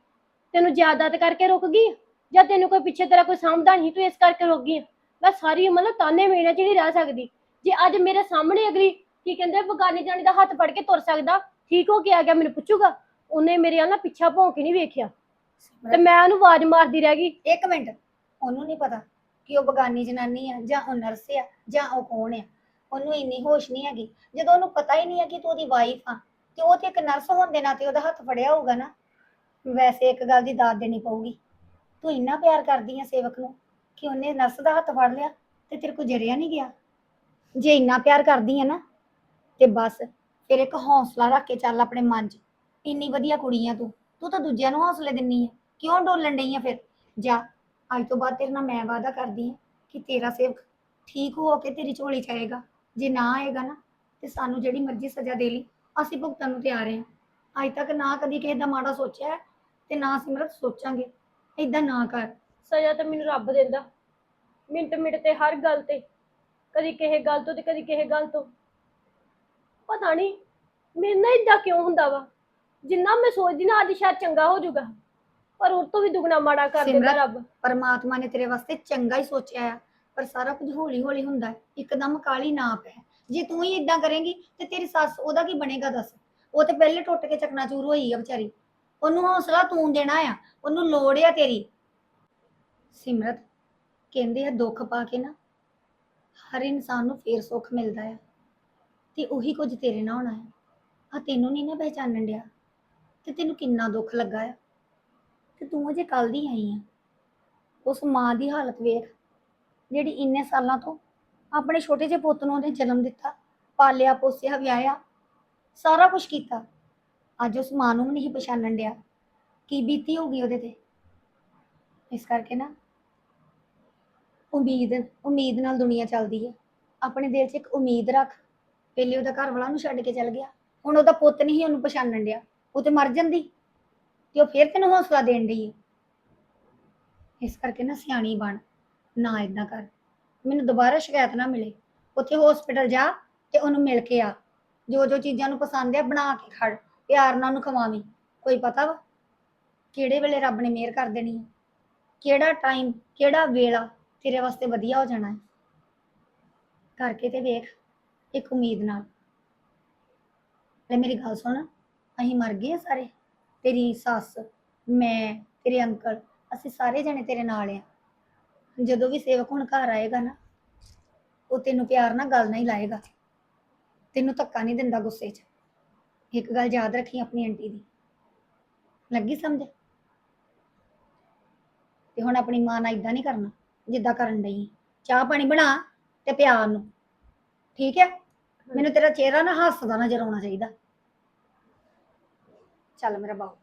ਤੈਨੂੰ ਜ਼ਿਆਦਾਤ ਕਰਕੇ ਰੁਕ ਗਈ ਜਾਂ ਤੈਨੂੰ ਕੋਈ ਪਿੱਛੇ ਤੇਰਾ ਕੋਈ ਸਾਂਭਦਾ ਨਹੀਂ ਤੂੰ ਇਸ ਕਰਕੇ ਰੋਗੀ ਗਈ ਮੈਂ ਸਾਰੀ ਉਮਰ ਨਾ ਤਾਨੇ ਮੇਣਾ ਜਿਹੜੀ ਰਹਿ ਸਕਦੀ। ਜੇ ਅੱਜ ਮੇਰੇ ਸਾਹਮਣੇ ਅਗਲੀ ਕੀ ਕਹਿੰਦੇ ਬਗਾਨੀ ਜਾਣੀ ਦਾ ਹੱਥ ਫੜ ਕੇ ਤੁਰ ਸਕਦਾ, ਠੀਕ ਹੋ ਕੇ ਆ ਗਿਆ, ਮੈਨੂੰ ਪੁੱਛੂਗਾ, ਉਹਨੇ ਮੇਰੇ ਨਾਲ ਨਾ ਪਿੱਛਾ ਭੌਂ ਕੇ ਨਹੀਂ ਵੇਖਿਆ। ਤੇ ਮੈਂ ਉਹਨੂੰ ਆਵਾਜ਼ ਮਾਰਦੀ ਰਹਿ ਗਈ। ਇੱਕ ਮਿੰਟ, ਉਹਨੂੰ ਨਹੀਂ ਪਤਾ ਕਿ ਉਹ ਬਗਾਨੀ ਜਨਾਨੀ ਆ, ਜਾਂ ਉਹ ਨਰਸ ਆ, ਜਾਂ ਉਹ ਕੌਣ ਆ। ਉਹਨੂੰ ਇੰਨੀ ਹੋਸ਼ ਨਹੀਂ ਹੈਗੀ। ਜਦੋਂ ਉਹਨੂੰ ਪਤਾ ਹੀ ਨਹੀਂ ਹੈ ਕਿ ਤੂੰ ਉਹਦੀ ਵਾਈਫ ਆ, ਤੇ ਉਹ ਤੇ ਇੱਕ ਨਰਸ ਹੋਣ ਦੇ ਨਾਤੇ ਉਹਦਾ ਹੱਥ ਫੜਿਆ ਹੋਊਗਾ ਨਾ, ਵੈਸੇ ਇੱਕ ਗੱਲ ਦੀ ਦਾਤ ਦੇਣੀ ਪਊਗੀ। ਤੂੰ ਇੰਨਾ ਪਿਆਰ ਕਰਦੀ ਆ ਸੇਵਕ ਨੂੰ ਕਿ ਉਹਨੇ ਨਰਸ ਦਾ ਹੱਥ ਫੜ ਲਿਆ ਤੇ ਤੇਰੇ ਕੋ ਜਰਿਆ ਨਹੀਂ ਗਿਆ। ਜੇ ਇੰਨਾ ਪਿਆਰ ਕਰਦੀ ਆ ਨਾ, ਤੇ ਬਸ ਫਿਰ ਇੱਕ ਹੌਸਲਾ ਰੱਖ ਕੇ ਚੱਲ ਆਪਣੇ ਮਨ 'ਚ। ਇੰਨੀ ਵਧੀਆ ਕੁੜੀ ਆ ਤੂੰ ਤੂੰ ਤਾਂ ਦੂਜਿਆਂ ਨੂੰ ਹੌਸਲੇ ਦਿੰਨੀ ਆ। ਕਿਉਂ ਡੋਲਣ ਡਈ ਆ ਫਿਰ? ਜਾ, ਅੱਜ ਤੋਂ ਬਾਅਦ ਤੇਰੇ ਨਾਲ ਮੈਂ ਵਾਅਦਾ ਕਰਦੀ ਹਾਂ ਕਿ ਤੇਰਾ ਸੇਵਕ ਠੀਕ ਹੋ ਕੇ ਤੇਰੀ ਝੋਲੀ ਚ ਆਏਗਾ। ਜੇ ਨਾ ਆਏਗਾ ਨਾ, ਤੇ ਸਾਨੂੰ ਜਿਹੜੀ ਮਰਜ਼ੀ ਸਜ਼ਾ ਦੇ ਲਈ ਅਸੀਂ ਭੁਗਤਣ ਨੂੰ ਤਿਆਰ ਹਾਂ ਅੱਜ ਤੱਕ ਨਾ ਕਦੀ ਕਿਸੇ ਦਾ ਮਾੜਾ ਸੋਚਿਆ ਤੇ ਨਾ ਸਿਮਰਤ ਸੋਚਾਂਗੇ। ਏਦਾਂ ਨਾ ਕਰ। ਸਜ਼ਾ ਤਾਂ ਮੈਨੂੰ ਰੱਬ ਦਿੰਦਾ। ਮਿੰਟ ਮਿੰਟ ਤੇ ਹਰ ਗੱਲ ਤੇ। ਕਦੀ ਕਿਸੇ ਗੱਲ ਤੋਂ ਤੇ ਕਦੀ ਕਿਸੇ ਗੱਲ ਤੋਂ। ਪਤਾ ਨਹੀਂ ਮੇਰੇ ਨਾਲ ਇਦਾਂ ਕਿਉਂ ਹੁੰਦਾ ਵਾ? ਜਿੰਨਾ ਮੈਂ ਸੋਚਦੀ ਨਾ ਅੱਜ ਸ਼ਾਇਦ ਚੰਗਾ ਹੋ ਜਾਊਗਾ। ਪਰ ਉਹ ਤੋਂ ਵੀ ਦੁਗਣਾ ਮਾੜਾ ਕਰ ਦਿੰਦਾ ਰੱਬ। ਪਰਮਾਤਮਾ ਨੇ ਤੇਰੇ ਵਾਸਤੇ ਚੰਗਾ ਹੀ ਸੋਚਿਆ ਆ। ਪਰ ਸਾਰਾ ਕੁਝ ਹੌਲੀ ਹੌਲੀ ਹੁੰਦਾ ਹੈ। ਇੱਕਦਮ ਕਾਲੀ ਨਾ ਪੈ। ਜੇ ਤੂੰ ਹੀ ਇਦਾਂ ਕਰੇਂਗੀ ਤੇ ਤੇਰੀ ਸੱਸ ਉਹਦਾ ਕੀ ਬਣੇਗਾ ਦੱਸ? ਉਹ ਤੇ ਪਹਿਲੇ ਟੁੱਟ ਕੇ ਚਕਨਾਚੂਰ ਹੋਈ ਆ ਵਿਚਾਰੀ। ਉਹਨੂੰ ਹੌਸਲਾ ਤੂੰ ਦੇਣਾ ਆ, ਉਹਨੂੰ ਲੋੜ ਆ ਤੇਰੀ। ਸਿਮਰਤ, ਕਹਿੰਦੇ ਆ ਦੁੱਖ ਪਾ ਕੇ ਨਾ, ਹਰ ਇਨਸਾਨ ਨੂੰ ਫੇਰ ਸੁੱਖ ਮਿਲਦਾ ਆ, ਤੇ ਉਹੀ ਕੁਝ ਤੇਰੇ ਨਾਲ ਹੋਣਾ ਹੈ ਆ ਤੈਨੂੰ ਨਹੀਂ ਨਾ ਪਹਿਚਾਨਣ ਡਿਆ, ਤੇ ਤੈਨੂੰ ਕਿੰਨਾ ਦੁੱਖ ਲੱਗਾ ਆ। ਤੇ ਤੂੰ ਅਜੇ ਕੱਲ ਦੀ ਆਈ ਆ। ਉਸ ਮਾਂ ਦੀ ਹਾਲਤ ਵੇਖ, ਜਿਹੜੀ ਇੰਨੇ ਸਾਲਾਂ ਤੋਂ ਆਪਣੇ ਛੋਟੇ ਜਿਹੇ ਪੁੱਤ ਨੂੰ ਉਹਨੇ ਜਨਮ ਦਿੱਤਾ, ਪਾਲਿਆ, ਪੋਸਿਆ, ਵਿਆਹਿਆ, ਸਾਰਾ ਕੁਝ ਕੀਤਾ। ਅੱਜ ਉਸ ਮਾਂ ਨੂੰ ਵੀ ਨਹੀਂ ਪਛਾਣਨ ਡਿਆ। ਕੀ ਬੀਤੀ ਹੋਗੀ ਉਹਦੇ ਤੇ? ਇਸ ਕਰਕੇ ਨਾ ਉਮੀਦ ਉਮੀਦ ਨਾਲ ਦੁਨੀਆ ਚੱਲਦੀ ਹੈ। ਆਪਣੇ ਦਿਲ 'ਚ ਇੱਕ ਉਮੀਦ ਰੱਖ। ਪਹਿਲੇ ਉਹਦਾ ਘਰ ਵਾਲਾ ਨੂੰ ਛੱਡ ਕੇ ਚੱਲ ਗਿਆ। ਹੁਣ ਉਹਦਾ ਪੁੱਤ ਨਹੀਂ ਉਹਨੂੰ ਪਛਾਣਨ ਡਿਆ। ਉਹ ਤੇ ਮਰ ਜਾਂਦੀ ਤੇ ਉਹ ਫਿਰ ਤੈਨੂੰ ਹੌਸਲਾ ਦੇਣ ਡਈ ਹੈ। ਇਸ ਕਰਕੇ ਨਾ ਸਿਆਣੀ ਬਣ। ਨਾ ਇਦਾਂ ਕਰ। ਮੈਨੂੰ ਦੁਬਾਰਾ ਸ਼ਿਕਾਇਤ ਨਾ ਮਿਲੇ। ਉੱਥੇ ਹਸਪੀਟਲ ਜਾ ਤੇ ਉਹਨੂੰ ਮਿਲ ਕੇ ਆ। ਜੋ ਜੋ ਚੀਜ਼ਾਂ ਨੂੰ ਪਸੰਦ ਆ, ਬਣਾ ਕੇ ਖੜ। ਪਿਆਰ ਨਾਲ ਉਹਨੂੰ ਖਵਾਵੀਂ, ਕੋਈ ਪਤਾ ਵਾ? ਕਿਹੜੇ ਵੇਲੇ ਰੱਬ ਨੇ ਮਿਹਰ ਕਰ ਦੇਣੀ ਹੈ ਕਿਹੜਾ ਟਾਈਮ ਕਿਹੜਾ ਵੇਲਾ ਤੇਰੇ ਵਾਸਤੇ ਵਧੀਆ ਹੋ ਜਾਣਾ ਹੈ? ਕਰਕੇ ਤੇ ਵੇਖ ਇੱਕ ਉਮੀਦ ਨਾਲ। ਲੈ ਮੇਰੀ ਗੱਲ ਸੁਣ, ਅਸੀਂ ਮਰ ਗਏ ਆ ਸਾਰੇ। ਤੇਰੀ ਸੱਸ, ਮੈਂ, ਤੇਰੇ ਅੰਕਲ, ਅਸੀਂ ਸਾਰੇ ਜਣੇ ਤੇਰੇ ਨਾਲ ਆ। ਜਦੋਂ ਵੀ ਸੇਵਕ ਹੁਣ ਘਰ ਆਏਗਾ ਨਾ, ਉਹ ਤੈਨੂੰ ਪਿਆਰ ਨਾਲ ਗੱਲ ਨਹੀਂ ਲਾਏਗਾ। ਤੈਨੂੰ ਧੱਕਾ ਨਹੀਂ ਦਿੰਦਾ ਗੁੱਸੇ 'ਚ। ਇੱਕ ਗੱਲ ਯਾਦ ਰੱਖੀ ਆਪਣੀ ਆਂਟੀ ਦੀ। ਲੱਗੀ ਸਮਝ? ਤੇ ਹੁਣ ਆਪਣੀ ਮਾਂ ਨਾਲ ਇਦਾਂ ਨਹੀਂ ਕਰਨਾ, ਜਿੱਦਾਂ ਕਰਨ ਡਈ ਚਾਹ ਪਾਣੀ ਬਣਾ ਤੇ ਪਿਆਰ ਨੂੰ ਠੀਕ ਹੈ? ਮੈਨੂੰ ਤੇਰਾ ਚਿਹਰਾ ਨਾ ਹੱਸਦਾ ਨਜ਼ਰ ਆਉਣਾ ਚਾਹੀਦਾ। ਚੱਲ ਮੇਰਾ ਬਾਬੂ